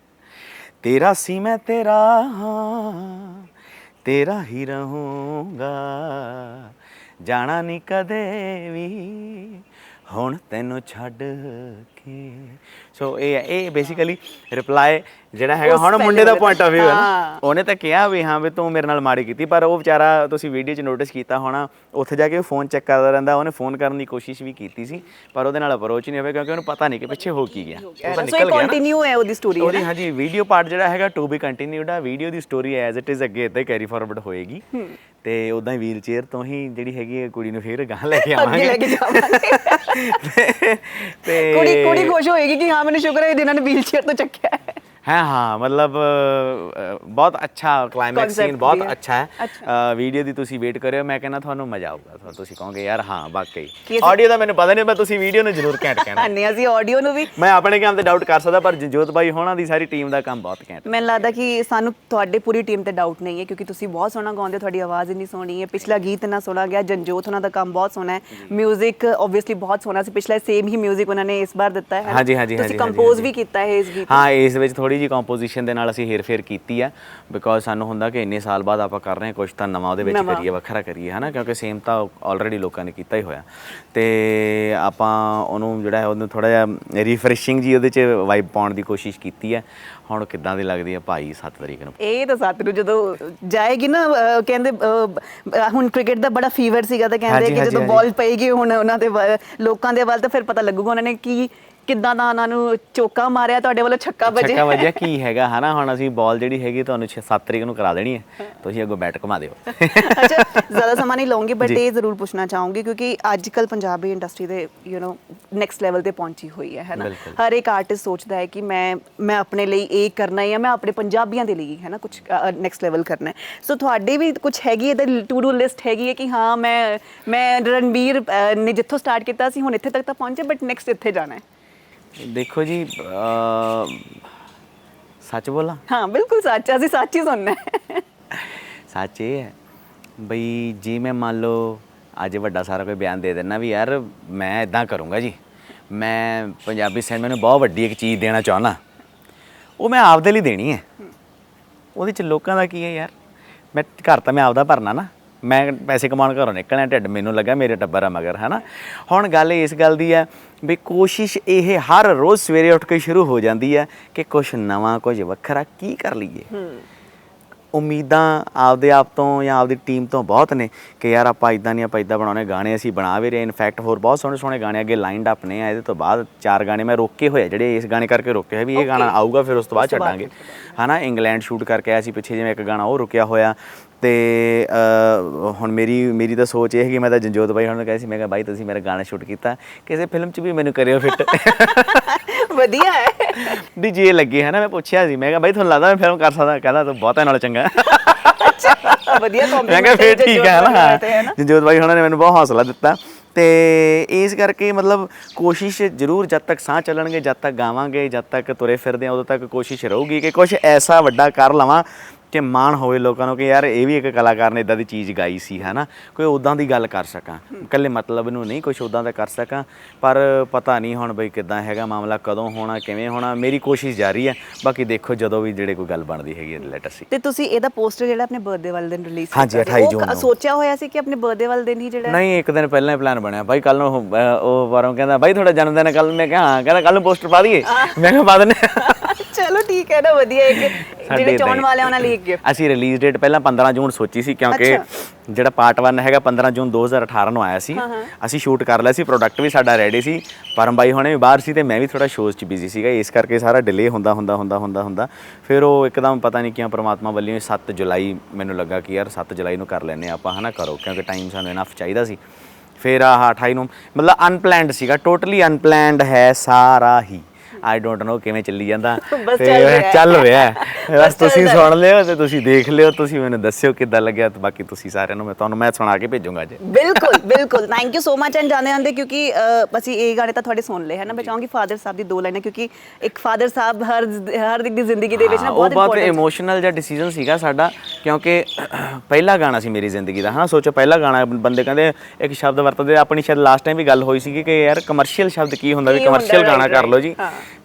ਤੇਰਾ ਸੀ ਮੈਂ ਤੇਰਾ, ਹਾਂ, ਤੇਰਾ ਹੀ ਰਹੂੰਗਾ। ਜਾਣਾ ਨਹੀਂ ਕਦੇ ਵੀ, ਹੁਣ ਤੈਨੂੰ ਛੱਡ ਕੇ। ਸੋ ਇਹ ਇਹ ਬੇਸਿਕਲੀ ਰਿਪਲਾਈ ਜਿਹੜਾ ਹੈਗਾ ਹੁਣ ਮੁੰਡੇ ਦਾ ਪੁਆਇੰਟ ਆਫ View ਹੈ ਨਾ। ਹਾਂ। ਉਹਨੇ ਤਾਂ ਕਿਹਾ ਵੀ ਹਾਂ ਵੀ ਤੂੰ ਮੇਰੇ ਨਾਲ ਮਾੜੀ ਕੀਤੀ ਪਰ ਉਹ ਵਿਚਾਰਾ ਤੁਸੀਂ ਵੀਡੀਓ 'ਚ ਨੋਟਿਸ ਕੀਤਾ ਹੋਣਾ ਉੱਥੇ ਜਾ ਕੇ ਫੋਨ ਚੈੱਕ ਕਰਦਾ ਰਹਿੰਦਾ ਉਹਨੇ ਫੋਨ ਕਰਨ ਦੀ ਕੋਸ਼ਿਸ਼ ਵੀ ਕੀਤੀ ਸੀ ਪਰ ਉਹਦੇ ਨਾਲ ਅਪਰੋਚ ਨਹੀਂ ਹੋਵੇ ਕਿਉਂਕਿ ਉਹਨੂੰ ਪਤਾ ਨਹੀਂ ਕਿ ਪਿੱਛੇ ਹੋ ਕੀ ਗਿਆ। ਉਹ ਤਾਂ ਸੋ ਇਹ ਨਿਕਲ ਗਿਆ ਨਾ। ਕੰਟੀਨਿਊ ਹੈ ਉਹਦੀ ਸਟੋਰੀ ਉਹਦੀ ਹਾਂਜੀ ਵੀਡੀਓ ਪਾਰਟ ਜਿਹੜਾ ਹੈਗਾ ਟੂ ਬੀ ਕੰਟੀਨਿਊਡ ਆ ਵੀਡੀਓ ਦੀ ਸਟੋਰੀ ਐਜ਼ ਇਟ ਇਜ਼ ਅੱਗੇ ਇੱਦਾਂ ਕੈਰੀ ਫਾਰਵਰਡ ਹੋਏਗੀ। ਤੇ ਉਦਾਂ ਹੀ ਵੀਲ ਚੇਅਰ ਤੋਂ ਹੀ ਜਿਹੜੀ ਹੈਗੀ ਹੈ ਕੁੜੀ ਨੂੰ ਫੇਰ ਗਾਂ ਲੈ ਕੇ ਅੱਗੇ ਲੈ ਕੇ ਆਵਾਂਗੇ ਜਾਵਾਂਗੇ। ਤੇ ਕੁੜੀ ਕੁੜੀ ਖੁਸ਼ ਹੋਏਗੀ ਕਿ ਹਾਂ, ਮੈਨੂੰ ਸ਼ੁਕਰ ਹੈ ਜਿਨ੍ਹਾਂ ਨੇ ਵੀਲਚੇਅਰ ਤੋਂ ਚੱਕਿਆ ਹੈ। ਹਾਂ ਹਾਂ ਮਤਲਬ ਅ, ਬਹੁਤ ਅੱਛਾ ਕਲਾਈਮੈਕਸ ਸੀਨ Concept ਬਹੁਤ ਵੀ ਹੈ। ਅੱਛਾ ਹੈ ਵੀਡੀਓ ਦੀ ਤੁਸੀਂ ਵੇਟ ਕਰਿਓ ਮੈਂ ਕਹਿੰਦਾ ਤੁਹਾਨੂੰ ਮਜ਼ਾ ਆਊਗਾ ਤਾਂ ਤੁਸੀਂ ਕਹੋਗੇ ਯਾਰ ਹਾਂ ਕੀ ਵਾਕਈ ਅਸੀਂ- ਆਡੀਓ ਦਾ ਮੈਨੂੰ ਪਤਾ ਨਹੀਂ ਮੈਂ ਤੁਸੀਂ ਵੀਡੀਓ ਨੂੰ ਜ਼ਰੂਰ ਘੈਂਟ ਕਹਿਣਾ ਨਹੀਂ ਅਸੀਂ ਆਡੀਓ ਨੂੰ ਵੀ ਮੈਂ ਆਪਣੇ ਕੰਮ ਤੇ ਡਾਊਟ ਕਰ ਸਕਦਾ ਪਰ ਜੋਤ ਬਾਈ ਹੋਣਾ ਦੀ ਸਾਰੀ ਟੀਮ ਦਾ ਕੰਮ ਬਹੁਤ ਘੈਂਟ ਮੈਨੂੰ ਲੱਗਦਾ ਕਿ ਸਾਨੂੰ ਤੁਹਾਡੇ ਪੂਰੀ ਟੀਮ ਤੇ ਡਾਊਟ ਨਹੀਂ ਹੈ ਕਿਉਂਕਿ ਤੁਸੀਂ ਬਹੁਤ ਸੋਹਣਾ ਗਾਉਂਦੇ ਹੋ ਤੁਹਾਡੀ ਆਵਾਜ਼ ਇੰਨੀ ਸੋਹਣੀ ਹੈ ਪਿਛਲਾ ਗੀਤ ਇੰਨਾ ਸੋਹਣਾ ਗਿਆ ਜੰਜੋਤ ਉਹਨਾਂ ਦਾ ਕੰਮ ਬਹੁਤ ਸੋਹਣਾ ਹੈ 뮤직 ਆਬਵੀਅਸਲੀ ਬਹੁਤ ਸੋਹਣਾ ਸੀ ਪਿਛਲਾ ਸੇਮ ਹੀ 뮤직 ਉਹਨਾਂ ਨੇ ਇਸ ਵਾਰ ਦਿੱਤਾ ਹੈ ਹਾਂਜੀ, ਹਾਂਜੀ, ਤੁਸੀਂ ਹਾਂਜੀ, ਕੰਪੋਜ਼ ਹਾਂਜੀ। ਵੀ ਕੀਤਾ ਹੈ ਇਸ ਗੀਤ ਹਾਂ ਇਸ ਵਿੱਚ ਥੋੜੀ ਜੀ ਕੰਪੋਜੀਸ਼ਨ ਦੇ ਨਾਲ ਅਸੀਂ ਹੇਰ-ਫੇਰ ਕੀਤੀ ਆ ਬਿਕੋਜ਼ ਸਾਨੂੰ ਹੁੰਦਾ ਕਿ ਇੰਨੇ ਸਾਲ ਬਾਅਦ ਆਪਾਂ ਕਰ ਰਹੇ ਹਾਂ ਕੁਝ ਤਾਂ ਨਵਾਂ ਉਹਦੇ ਵਿੱਚ। ਕਰੀਏ ਵੱਖਰਾ ਕਰੀਏ ਹਨਾ ਕਿਉਂਕਿ ਸੇਮ ਤਾਂ ਆਲਰੇਡੀ ਲੋਕਾਂ ਨੇ ਕੀਤਾ ਹੀ ਹੋਇਆ ਤੇ ਆਪਾਂ ਉਹਨੂੰ ਜਿਹੜਾ ਹੈ ਉਹਨੂੰ ਥੋੜਾ ਜਿਹਾ ਰੀਫਰੈਸ਼ਿੰਗ ਜੀ ਉਹਦੇ 'ਚ ਵਾਈਬ ਪਾਉਣ ਦੀ ਕੋਸ਼ਿਸ਼ ਕੀਤੀ ਹੈ ਹੁਣ ਕਿੱਦਾਂ ਦੀ ਲੱਗਦੀ ਹੈ ਭਾਈ 7 ਤਰੀਕ ਨੂੰ ਇਹ ਤਾਂ ਸੱਤ ਨੂੰ ਜਦੋਂ ਜਾਏਗੀ ਨਾ ਅਹ, ਕਹਿੰਦੇ ਅਹ, ਹੁਣ ਕ੍ਰਿਕਟ ਦਾ ਬੜਾ ਫੀਵਰ ਸੀਗਾ ਤਾਂ ਕਹਿੰਦੇ ਹਾਂਜੀ, ਕਿ ਹਾਂਜੀ, ਜਦੋਂ ਹਾਂਜੀ। ਬਾਲ ਪਏਗੀ ਹੁਣ ਉਹਨਾਂ ਦੇ ਵੱਲ- ਲੋਕਾਂ ਦੇ ਵੱਲ ਤਾਂ ਫਿਰ ਪਤਾ ਲੱਗੂਗਾ ਉਹਨਾਂ ਨੇ ਕੀ ਕਿੱਦਾਂ ਦਾ ਉਹਨਾਂ ਨੂੰ ਚੋਕਾ ਮਾਰਿਆ ਤੁਹਾਡੇ ਵੱਲੋਂ ਛੱਕਾ ਵੱਜਿਆ? ਛੱਕਾ ਵੱਜਿਆ ਕੀ ਹੈਗਾ? ਹਨਾ ਹੁਣ ਅਸੀਂ ਬਾਲ ਜਿਹੜੀ ਹੈਗੀ ਤੁਹਾਨੂੰ 6-7 ਤਰੀਕ ਨੂੰ ਕਰਾ ਦੇਣੀ ਹੈ। ਤੁਸੀਂ ਅੱਗੋਂ ਬੈਟ ਘੁਮਾ ਦਿਓ। ਅੱਛਾ ਜ਼ਿਆਦਾ ਸਮਾਂ ਨਹੀਂ ਲਵਾਂਗੀ ਬਟ ਇਹ ਜ਼ਰੂਰ ਪੁੱਛਣਾ ਚਾਹੂੰਗੀ ਕਿਉਂਕਿ ਅੱਜ ਕੱਲ ਪੰਜਾਬੀ ਇੰਡਸਟਰੀ ਦੇ ਯੂ نو ਨੈਕਸਟ ਲੈਵਲ ਤੇ ਪਹੁੰਚੀ ਹੋਈ ਹੈ ਹੈਨਾ। ਹਰ ਇੱਕ ਆਰਟਿਸਟ ਸੋਚਦਾ ਹੈ ਕਿ ਮੈਂ ਮੈਂ ਆਪਣੇ ਲਈ ਇਹ ਕਰਨਾ ਹੈ ਜਾਂ ਮੈਂ ਆਪਣੇ ਪੰਜਾਬੀਆਂ ਦੇ ਲਈ ਹੈ ਨਾ ਕੁਝ ਨੈਕਸਟ ਲੈਵਲ ਕਰਨਾ ਹੈ। ਸੋ ਤੁਹਾਡੇ ਵੀ ਕੁਝ ਹੈਗੀ ਇਹਦਾ ਟੂ ਡੂ ਲਿਸਟ ਹੈਗੀ ਹੈ ਕਿ ਹਾਂ ਮੈਂ ਮੈਂ ਰਣਬੀਰ ਨੇ ਜਿੱਥੋਂ ਸਟਾਰਟ ਕੀਤਾ ਸੀ ਹੁਣ ਇੱਥੇ ਤੱਕ ਤਾਂ ਪਹੁੰਚੇ ਬਟ ਨੈਕਸਟ ਇੱਥੇ ਜਾਣਾ ਹੈ। ਦੇਖੋ ਜੀ ਅਹ, ਸੱਚ ਬੋਲਾਂ? ਹਾਂ ਬਿਲਕੁਲ ਸੱਚ ਅਸੀਂ ਸੱਚ ਹੀ ਸੁਣਨਾ ਹੈ। ਸੱਚ ਇਹ ਹੈ ਬਈ ਜੇ ਮੈਂ ਮੰਨ ਲਓ ਅੱਜ ਵੱਡਾ ਸਾਰਾ ਕੋਈ ਬਿਆਨ ਦੇ ਦੇਣਾ ਵੀ ਯਾਰ ਮੈਂ ਇਦਾਂ ਕਰੂੰਗਾ ਜੀ। ਮੈਂ ਪੰਜਾਬੀ ਸਿਨੇਮਾ ਨੂੰ ਬਹੁਤ ਵੱਡੀ ਇੱਕ ਚੀਜ਼ ਦੇਣਾ ਚਾਹੁੰਦਾ। ਉਹ ਮੈਂ ਆਪਦੇ ਲਈ ਦੇਣੀ ਹੈ। ਉਹਦੇ ਚ ਲੋਕਾਂ ਦਾ ਕੀ ਹੈ ਯਾਰ? ਮੈਂ ਘਰ ਤਾਂ ਮੈਂ ਆਪਦਾ ਭਰਨਾ ਨਾ। ਮੈਂ ਪੈਸੇ ਕਮਾਉਣ ਘਰੋਂ ਨਿਕਲਣਾ, ਢਿੱਡ ਮੈਨੂੰ ਲੱਗਾ ਮੇਰੇ ਟੱਬਰ ਆ ਮਗਰ, ਹੈਨਾ? ਹੁਣ ਗੱਲ ਇਸ ਗੱਲ ਦੀ ਹੈ ਵੀ ਕੋਸ਼ਿਸ਼ ਇਹ ਹਰ ਰੋਜ਼ ਸਵੇਰੇ ਉੱਠ ਕੇ ਸ਼ੁਰੂ ਹੋ ਜਾਂਦੀ ਹੈ ਕਿ ਕੁਝ ਨਵਾਂ, ਕੁਝ ਵੱਖਰਾ ਕੀ ਕਰ ਲਈਏ? ਉਮੀਦਾਂ ਆਪਦੇ ਆਪ ਤੋਂ ਜਾਂ ਆਪਦੀ ਟੀਮ ਤੋਂ ਬਹੁਤ ਨੇ ਕਿ ਯਾਰ ਆਪਾਂ ਇਦਾਂ ਨਹੀਂ ਆਪਾਂ ਇਦਾਂ ਬਣਾਉਣੇ ਗਾਣੇ ਅਸੀਂ ਬਣਾ ਵੀ ਰਹੇ। ਇਨਫੈਕਟ ਹੋਰ ਬਹੁਤ ਸੋਹਣੇ ਸੋਹਣੇ ਗਾਣੇ ਅੱਗੇ ਲਾਈਨਡ ਅਪ ਨੇ ਇਹਦੇ ਤੋਂ ਬਾਅਦ ਚਾਰ ਗਾਣੇ ਮੈਂ ਰੋਕੇ ਹੋਏ ਆ, ਜਿਹੜੇ ਇਸ ਗਾਣੇ ਕਰਕੇ ਰੋਕੇ ਹੋਏ ਵੀ ਇਹ ਗਾਣਾ ਆਊਗਾ ਫਿਰ ਉਸ ਤੋਂ ਬਾਅਦ ਛੱਡਾਂਗੇ। ਹਨਾ ਇੰਗਲੈਂਡ ਸ਼ੂਟ ਕਰਕੇ ਆਇਆ ਸੀ ਪਿੱਛੇ ਜਿਵੇਂ ਇੱਕ ਗਾਣਾ ਉਹ ਰੁਕਿਆ ਹੋਇਆ। ਤੇ ਹੁਣ ਮੇਰੀ ਮੇਰੀ ਤਾਂ ਸੋਚ ਇਹ ਹੈ ਕਿ ਮੈਂ ਤਾਂ ਜੰਜੋਤ ਬਾਈ ਹੁਣ ਨੂੰ ਕਿਹਾ ਸੀ ਮੈਂ ਕਿਹਾ ਬਾਈ ਤੁਸੀਂ ਮੇਰਾ ਗਾਣਾ ਸ਼ੂਟ ਕੀਤਾ ਕਿਸੇ ਫਿਲਮ 'ਚ ਵੀ ਮੈਨੂੰ ਕਰਿਓ ਫਿੱਟ ਵਧੀਆ ਹੈ। ਵੀ ਜੇ ਲੱਗੇ ਹੈ ਨਾ ਮੈਂ ਪੁੱਛਿਆ ਸੀ। ਮੈਂ ਕਿਹਾ ਬਾਈ ਤੁਹਾਨੂੰ ਲੱਗਦਾ ਮੈਂ ਫਿਲਮ ਕਰ ਸਕਦਾ? ਕਹਿੰਦਾ ਤੂੰ ਬਹੁਤਾ ਨਾਲ ਚੰਗਾ ਅੱਛਾ ਵਧੀਆ ਮੈਂ ਕੰਪਲੀਮੈਂਟ ਕਿਹਾ ਫੇਰ ਠੀਕ ਹੈ। ਨਾ ਜੰਜੋਤ ਬਾਈ ਹੁਣਾਂ ਨੇ ਮੈਨੂੰ ਬਹੁਤ ਹੌਸਲਾ ਦਿੱਤਾ। ਤੇ ਇਸ ਕਰਕੇ ਮਤਲਬ ਕੋਸ਼ਿਸ਼ ਜ਼ਰੂਰ ਜਦ ਤੱਕ ਸਾਹ ਚੱਲਣਗੇ ਜਦ ਤੱਕ ਗਾਵਾਂਗੇ ਜਦ ਤੱਕ ਤੁਰੇ ਫਿਰਦੇ ਆ ਉਦੋਂ ਤੱਕ ਕੋਸ਼ਿਸ਼ ਰਹੂਗੀ ਕਿ ਕੁਝ ਐਸਾ ਵੱਡਾ ਕਰ ਲਵਾਂ ਕਿ ਮਾਣ ਹੋਵੇ ਲੋਕਾਂ ਨੂੰ ਕਿ ਯਾਰ ਇਹ ਵੀ ਇੱਕ ਕਲਾਕਾਰ ਨੇ ਇਦਾਂ ਦੀ ਚੀਜ਼ ਗਾਈ ਸੀ ਹਨਾ? ਕੋਈ ਉਦਾਂ ਦੀ ਗੱਲ ਕਰ ਸਕਾਂ। ਇਕੱਲੇ ਮਤਲਬ ਨੂੰ ਨਹੀਂ ਕੁਝ ਉਦਾਂ ਦਾ ਕਰ ਸਕਾਂ। ਪਰ ਪਤਾ ਨਹੀਂ ਹੁਣ ਬਈ ਕਿਦਾਂ ਹੈਗਾ ਮਾਮਲਾ ਕਦੋਂ ਹੋਣਾ ਕਿਵੇਂ ਹੋਣਾ ਮੇਰੀ ਕੋਸ਼ਿਸ਼ ਜਾਰੀ ਹੈ। ਬਾਕੀ ਦੇਖੋ ਜਦੋਂ ਵੀ ਜਿਹੜੇ ਕੋਈ ਗੱਲ ਬਣਦੀ ਹੈਗੀ ਲੈਟ ਅਸ ਸੀ ਤੇ ਤੁਸੀਂ ਇਹਦਾ ਪੋਸਟਰ ਜਿਹੜਾ ਆਪਣੇ ਬਰਥਡੇ ਵਾਲੇ ਦਿਨ ਰਿਲੀਜ਼ ਹਾਂਜੀ, 28 ਜੂਨ ਨੂੰ। ਸੋਚਿਆ ਹੋਇਆ ਸੀ ਕਿ ਆਪਣੇ ਬਰਥਡੇ ਵਾਲੇ ਦਿਨ ਹੀ ਜਿਹੜਾ ਨਹੀਂ ਇੱਕ ਦਿਨ ਪਹਿਲਾਂ ਹੀ ਪਲਾਨ ਬਣਿਆ। ਬਾਈ ਕੱਲ ਨੂੰ ਉਹ, ਵਾਰੋਂ ਕਹਿੰਦਾ ਬਾਈ ਤੁਹਾਡਾ ਜਨਮ ਦਿਨ ਕੱਲ ਮੈਂ ਕਿਹਾ ਹਾਂ। ਕਹਿੰਦਾ ਕੱਲ ਨੂੰ ਪੋਸਟਰ ਪਾ ਦਈਏ। ਮੈਂ ਕਿਹਾ ਪਾ ਹਾਂ। ਚਲੋ ਠੀਕ ਹੈ ਨਾ ਵਧੀਆ ਇੱਕ ਸਾਡੇ ਜਿਹੜੇ ਚਾਹਣ ਹੀ। ਵਾਲਿਆਂ ਉਹਨਾਂ ਲਈ ਗਿਫਟ ਅਸੀਂ ਰਿਲੀਜ਼ ਡੇਟ ਪਹਿਲਾਂ 15 ਜੂਨ ਸੋਚੀ ਸੀ ਕਿਉਂਕਿ। ਜਿਹੜਾ ਪਾਰਟ 1 ਹੈਗਾ 15 ਜੂਨ 2018 ਨੂੰ ਆਇਆ ਸੀ। ਅਸੀਂ ਸ਼ੂਟ ਕਰ ਲਿਆ ਸੀ ਪ੍ਰੋਡਕਟ ਵੀ ਸਾਡਾ ਰੈਡੀ ਸੀ। ਪਰਮ ਬਾਈ ਹੁਣੇ ਵੀ ਬਾਹਰ ਸੀ ਤੇ ਮੈਂ ਵੀ ਥੋੜਾ ਸ਼ੋਜ਼ 'ਚ ਬਿਜ਼ੀ ਸੀਗਾ। ਇਸ ਕਰਕੇ ਸਾਰਾ ਡਿਲੇ ਹੁੰਦਾ ਹੁੰਦਾ ਹੁੰਦਾ ਹੁੰਦਾ ਹੁੰਦਾ। ਫਿਰ ਉਹ ਇੱਕਦਮ ਪਤਾ ਨਹੀਂ ਕਿਉਂ ਪ੍ਰਮਾਤਮਾ ਵੱਲੋਂ 7 ਜੁਲਾਈ ਮੈਨੂੰ ਲੱਗਾ ਕਿ ਯਾਰ 7 ਜੁਲਾਈ ਨੂੰ ਕਰ ਲੈਨੇ ਆਪਾਂ ਹਨਾ ਕਰੋ। ਕਿਉਂਕਿ ਟਾਈਮ ਸਾਨੂੰ ਇਨਫ ਚਾਹੀਦਾ ਸੀ। ਫਿਰ ਆਹ 28 ਨੂੰ ਮਤਲਬ ਅਨਪਲੈਨਡ ਸੀਗਾ। ਟੋਟਲੀ ਅਨਪਲੈਨਡ ਹੈ ਸਾਰਾ ਹੀ। ਆਈ ਡੋਂਟ ਨੋ ਕਿਵੇਂ ਚੱਲੀ ਜਾਂਦਾ ਬਸ ਤੇ ਚੱਲ ਰਿਹਾ। ਚੱਲ। ਬਸ ਤੁਸੀਂ। ਸੁਣ ਲਿਓ ਤੇ ਤੁਸੀਂ ਦੇਖ ਲਿਓ ਤੁਸੀਂ ਮੈਨੂੰ ਦੱਸਿਓ ਕਿੱਦਾਂ ਲੱਗਿਆ ਤੇ ਬਾਕੀ ਤੁਸੀਂ ਸਾਰਿਆਂ ਨੂੰ ਮੈਂ ਤੁਹਾਨੂੰ ਮੈਂ ਸੁਣਾ ਕੇ ਭੇਜੂੰਗਾ ਅੱਜ ਬਿਲਕੁਲ ਬਿਲਕੁਲ thank you so much and ਜਾਣੇ ਜਾਂਦੇ ਕਿਉਂਕਿ ਅਸੀਂ ਇਹ ਗਾਣੇ ਤਾਂ ਤੁਹਾਡੇ ਸੁਣ ਲਏ ਹੈ ਨਾ ਮੈਂ ਚਾਹੂੰਗੀ ਫਾਦਰ ਸਾਹਿਬ ਦੀ ਦੋ ਲਾਈਨਾਂ ਕਿਉਂਕਿ ਇੱਕ ਫਾਦਰ ਸਾਹਿਬ ਹਰ ਹਰ ਦੀ ਜ਼ਿੰਦਗੀ ਦੇ ਵਿੱਚ ਨਾ ਉਹ ਬਹੁਤ ਬਹੁਤ ਇਮੋਸ਼ਨਲ ਜਿਹਾ ਡਿਸੀਜਨ ਸੀਗਾ ਸਾਡਾ ਕਿਉਂਕਿ ਪਹਿਲਾ ਗਾਣਾ ਸੀ ਮੇਰੀ ਜ਼ਿੰਦਗੀ ਦਾ ਹਾਂ ਸੋਚੋ ਪਹਿਲਾ ਗਾਣਾ ਬੰਦੇ ਕਹਿੰਦੇ ਇੱਕ ਸ਼ਬਦ ਵਰਤਦੇ ਆਪਣੀ ਸ਼ਾਇਦ ਲਾਸਟ ਟਾਈਮ ਵੀ ਗੱਲ ਹੋਈ ਸੀ ਕਿ ਯਾਰ ਕਮਰਸ਼ੀਅਲ ਸ਼ਬਦ ਕੀ ਹੁੰਦਾ ਵੀ ਕਮਰਸ਼ੀਅਲ ਗਾਣਾ ਕਰ ਲਓ ਜੀ।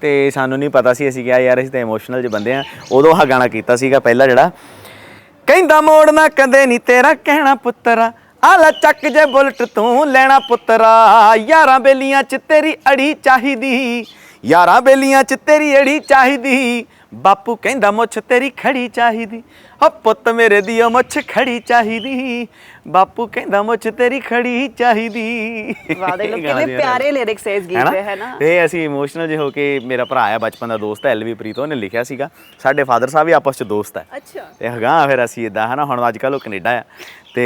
ਤੇ ਸਾਨੂੰ ਨਹੀਂ ਪਤਾ ਸੀ, ਅਸੀਂ ਕਿਹਾ ਯਾਰ ਅਸੀਂ ਤਾਂ ਇਮੋਸ਼ਨਲ ਜਿਹੇ ਬੰਦੇ ਆ। ਉਦੋਂ ਆਹ ਗਾਣਾ ਕੀਤਾ ਸੀਗਾ ਪਹਿਲਾ ਜਿਹੜਾ, ਕਹਿੰਦਾ ਮੋੜਨਾ ਕਦੇ ਨਹੀਂ ਤੇਰਾ ਕਹਿਣਾ ਪੁੱਤਰਾ, ਆਲਾ ਚੱਕ ਜੇ ਬੁਲਟ ਤੂੰ ਲੈਣਾ ਪੁੱਤਰਾ, ਯਾਰਾਂ ਬੇਲੀਆਂ ਚ ਤੇਰੀ ਅੜੀ ਚਾਹੀਦੀ, ਯਾਰਾਂ ਬੇਲੀਆਂ ਚ ਤੇਰੀ ਅੜੀ ਚਾਹੀਦੀ, ਬਾਪੂ ਕਹਿੰਦਾ ਮੁੱਛ ਤੇਰੀ ਖੜੀ ਚਾਹੀਦੀ, ਓ ਪੁੱਤ ਮੇਰੇ ਦੀ ਓ ਮੁੱਛ ਖੜੀ ਚਾਹੀਦੀ ਬਾਪੂ ਕਹਿੰਦਾ ਮੁੱਛ ਤੇਰੀ ਖੜੀ ਚਾਹੀਦੀ। ਵਾਹ ਦੇ ਲੋਕ ਇਹ ਗਾਣਾ ਕਿੰਨੇ ਦੀ ਪਿਆਰੇ ਲਿਰਿਕਸ ਇਸ ਗੀਤ ਦੇ ਹੈ ਨਾ ਤੇ ਅਸੀਂ ਇਮੋਸ਼ਨਲ ਜੇ ਹੋ ਕੇ ਮੇਰਾ ਭਰਾ ਆ ਬਚਪਨ ਦਾ ਦੋਸਤ ਹੈ ਐਲਵੀ ਪ੍ਰੀਤ ਉਹਨੇ ਲਿਖਿਆ ਸੀਗਾ ਸਾਡੇ ਫਾਦਰ ਸਾਹਿਬ ਵੀ ਆਪਸ ਚ ਦੋਸਤ ਹੈ ਅੱਛਾ। ਤੇ ਹਗਾ ਫਿਰ ਅਸੀਂ ਇਦਾਂ ਹਨਾ ਹੁਣ ਅੱਜ ਕੱਲ ਉਹ ਕੈਨੇਡਾ ਆ। ਤੇ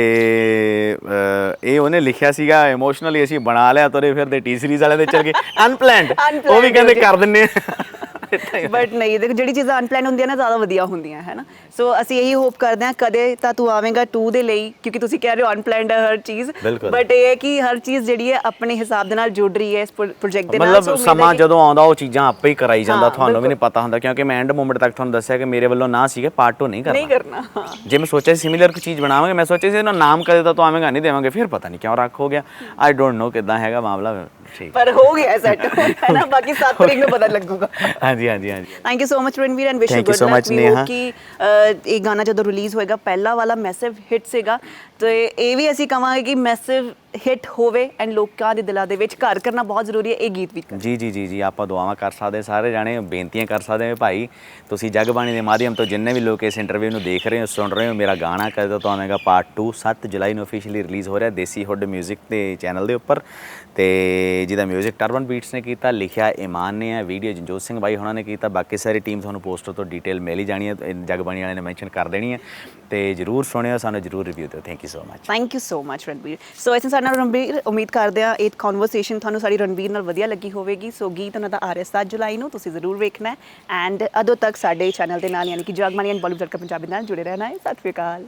ਇਹ ਉਹਨੇ ਲਿਖਿਆ ਸੀਗਾ ਇਮੋਸ਼ਨਲੀ ਅਸੀਂ ਬਣਾ ਲਿਆ ਤੁਰੇ ਫਿਰਦੇ ਟੀ ਸੀਰੀਜ਼ ਵਾਲੇ ਦੇ ਚੱਲ ਗਏ ਅਨਪਲੈਨਡ ਉਹ ਵੀ ਕਹਿੰਦੇ ਕਰ ਦਿੰਨੇ ਬਟ ਨਹੀਂ ਦੇਖੋ ਜਿਹੜੀ ਚੀਜ਼ਾਂ ਅਨਪਲਾਨ ਹੁੰਦੀਆਂ ਨਾ ਜ਼ਿਆਦਾ ਵਧੀਆ ਹੁੰਦੀਆਂ ਹੈ ਨਾ? ਸੋ ਅਸੀਂ ਇਹੀ ਹੋਪ ਕਰਦੇ ਹਾਂ ਕਦੇ ਤਾਂ ਤੂੰ ਆਵੇਂਗਾ 2 ਦੇ ਲਈ ਕਿਉਂਕਿ ਤੁਸੀਂ ਕਹਿ ਰਹੇ ਹੋ ਅਨਪਲਾਨਡ ਹੈ ਹਰ ਚੀਜ਼। ਬਟ ਇਹ ਹੈ ਕਿ ਹਰ ਚੀਜ਼ ਜਿਹੜੀ ਹੈ ਆਪਣੇ ਹਿਸਾਬ ਦੇ ਨਾਲ ਜੁੜ ਰਹੀ ਹੈ ਇਸ ਪ੍ਰੋਜੈਕਟ ਦੇ ਨਾਲ ਮਤਲਬ ਸਮਾਂ ਜਦੋਂ ਆਉਂਦਾ ਉਹ ਚੀਜ਼ਾਂ ਆਪੇ ਹੀ ਕਰਾਈ ਜਾਂਦਾ ਤੁਹਾਨੂੰ ਵੀ। ਨਹੀਂ ਪਤਾ ਹੁੰਦਾ ਕਿਉਂਕਿ ਮੈਂ ਐਂਡ ਮੂਮੈਂਟ ਤੱਕ ਤੁਹਾਨੂੰ ਦੱਸਿਆ ਕਿ ਮੇਰੇ ਵੱਲੋਂ ਨਾ ਸੀਗੇ ਪਾਰਟ 2 ਨਹੀਂ ਕਰਨਾ। ਨਹੀਂ ਕਰਨਾ। ਜੇ ਮੈਂ ਸੋਚਿਆ ਸੀ ਸਿਮਿਲਰ ਕੋਈ ਚੀਜ਼ ਬਣਾਵਾਂਗੇ ਮੈਂ ਸੋਚਿਆ ਸੀ ਇਹਦਾ ਨਾਮ ਕਦੇ ਤਾਂ ਤੂੰ ਆਵੇਂਗਾ ਨਹੀਂ ਦੇਵਾਂਗੇ ਫਿਰ ਪਤਾ ਨਹੀਂ ਕਿਉਂ ਰੱਖ ਹੋ ਗਿਆ। ਆਈ ਡੋਨਟ ਨੋ ਕਿਦਾਂ ਹੈਗਾ ਮਾਮਲਾ। ਪਰ ਹੋ ਗਿਆ ਸੈੱਟ ਹੈ ਨਾ? ਬਾਕੀ 7 ਤਰੀਕ ਨੂੰ ਪਤਾ ਲੱਗੂਗਾ। ਹਾਂਜੀ ਹਾਂਜੀ ਹਾਂਜੀ। Thank you so much Ranveer and wish you good luck ਵੀ ਨੇਹਾ। ਕਿ ਇਹ ਗਾਣਾ ਜਦੋਂ ਰਿਲੀਜ਼ ਹੋਏਗਾ ਪਹਿਲਾ ਵਾਲਾ ਮੈਸਿਵ ਹਿੱਟ ਸੀਗਾ ਤੇ ਇਹ ਵੀ ਅਸੀਂ ਕਵਾਂਗੇ ਕਿ ਮੈਸਿਵ ਹਿੱਟ ਹੋਵੇ ਐਂਡ ਲੋਕਾਂ ਦੇ ਦਿਲਾਂ ਦੇ ਵਿੱਚ ਘਰ ਕਰਨਾ ਬਹੁਤ ਜ਼ਰੂਰੀ ਹੈ ਇਹ ਗੀਤ ਵੀ ਜੀ ਜੀ ਜੀ ਜੀ ਆਪਾਂ ਦੁਆਵਾਂ ਕਰ ਸਕਦੇ ਹਾਂ ਸਾਰੇ ਜਾਣੇ ਬੇਨਤੀਆਂ ਕਰ ਸਕਦੇ ਹਾਂ ਭਾਈ ਤੁਸੀਂ ਜਗਬਾਣੀ ਦੇ ਮਾਧਿਅਮ ਤੋਂ ਜਿੰਨੇ ਵੀ ਲੋਕ ਇਸ ਇੰਟਰਵਿਊ ਨੂੰ ਦੇਖ ਰਹੇ ਹੋ ਸੁਣ ਰਹੇ ਹੋ ਮੇਰਾ ਗਾਣਾ ਕਦੇ ਤੋਂ ਆਵੇਗਾ ਪਾਰਟ 2 7 ਜੁਲਾਈ ਨੂੰ ਅਫੀਸ਼ੀਅਲੀ ਰਿਲੀਜ਼ ਹੋ ਰਿਹਾ ਦੇਸੀ ਹੁੱਡ 뮤직 ਦੇ ਚੈਨਲ ਦੇ ਉੱਪਰ ਤੇ ਜਿਹਦਾ 뮤직 ਟਰਬਨ ਬੀਟਸ ਨੇ ਕੀਤਾ ਲਿਖਿਆ ਇਮਾਨ ਨੇ ਹੈ ਵੀਡੀਓ ਜੰਜੋਤ ਸਿੰਘ ਬਾਈ ਹੁਣਾਂ ਨੇ ਕੀਤਾ ਬਾਕੀ ਸਾਰੀ ਟੀਮ ਤੁਹਾਨੂੰ ਪੋਸਟਰ ਤੋਂ ਡਿਟੇਲ ਮਿਲ ਹੀ ਜਾਣੀ ਹੈ ਇਹ ਜਗਬਾਣੀ ਵਾਲਿਆਂ ਨੇ ਮੈਂਸ਼ਨ ਕਰ ਦੇਣੀ ਹੈ ਤੇ ਜਰੂਰ ਸੁਣਿਓ ਸਾਨੂੰ ਜਰੂਰ ਰਿਵਿਊ ਦਿਓ thank you so much thank you so much Ranveer so ਇਸੇ ਸਾਡੇ ਨਾਲ ਰਣਬੀਰ, ਉਮੀਦ ਕਰਦੇ ਹਾਂ ਇਹ ਕਨਵਰਸੇਸ਼ਨ ਤੁਹਾਨੂੰ ਸਾਡੀ ਰਣਬੀਰ ਨਾਲ ਵਧੀਆ ਲੱਗੀ ਹੋਵੇਗੀ। ਸੋ ਗੀਤ ਉਹਨਾਂ ਦਾ ਆ ਰਿਹਾ 7 ਜੁਲਾਈ ਨੂੰ ਤੁਸੀਂ ਜ਼ਰੂਰ ਵੇਖਣਾ ਐਂਡ ਅਦੋਂ ਤੱਕ ਸਾਡੇ ਚੈਨਲ ਦੇ ਨਾਲ, ਯਾਨੀ ਕਿ ਜਗਮਨੀ ਐਂਡ ਬਾਲੀਵੁੱਡ ਪੰਜਾਬੀ ਨਾਲ ਜੁੜੇ ਰਹਿਣਾ ਹੈ। ਸਤਿ ਸ਼੍ਰੀ ਅਕਾਲ।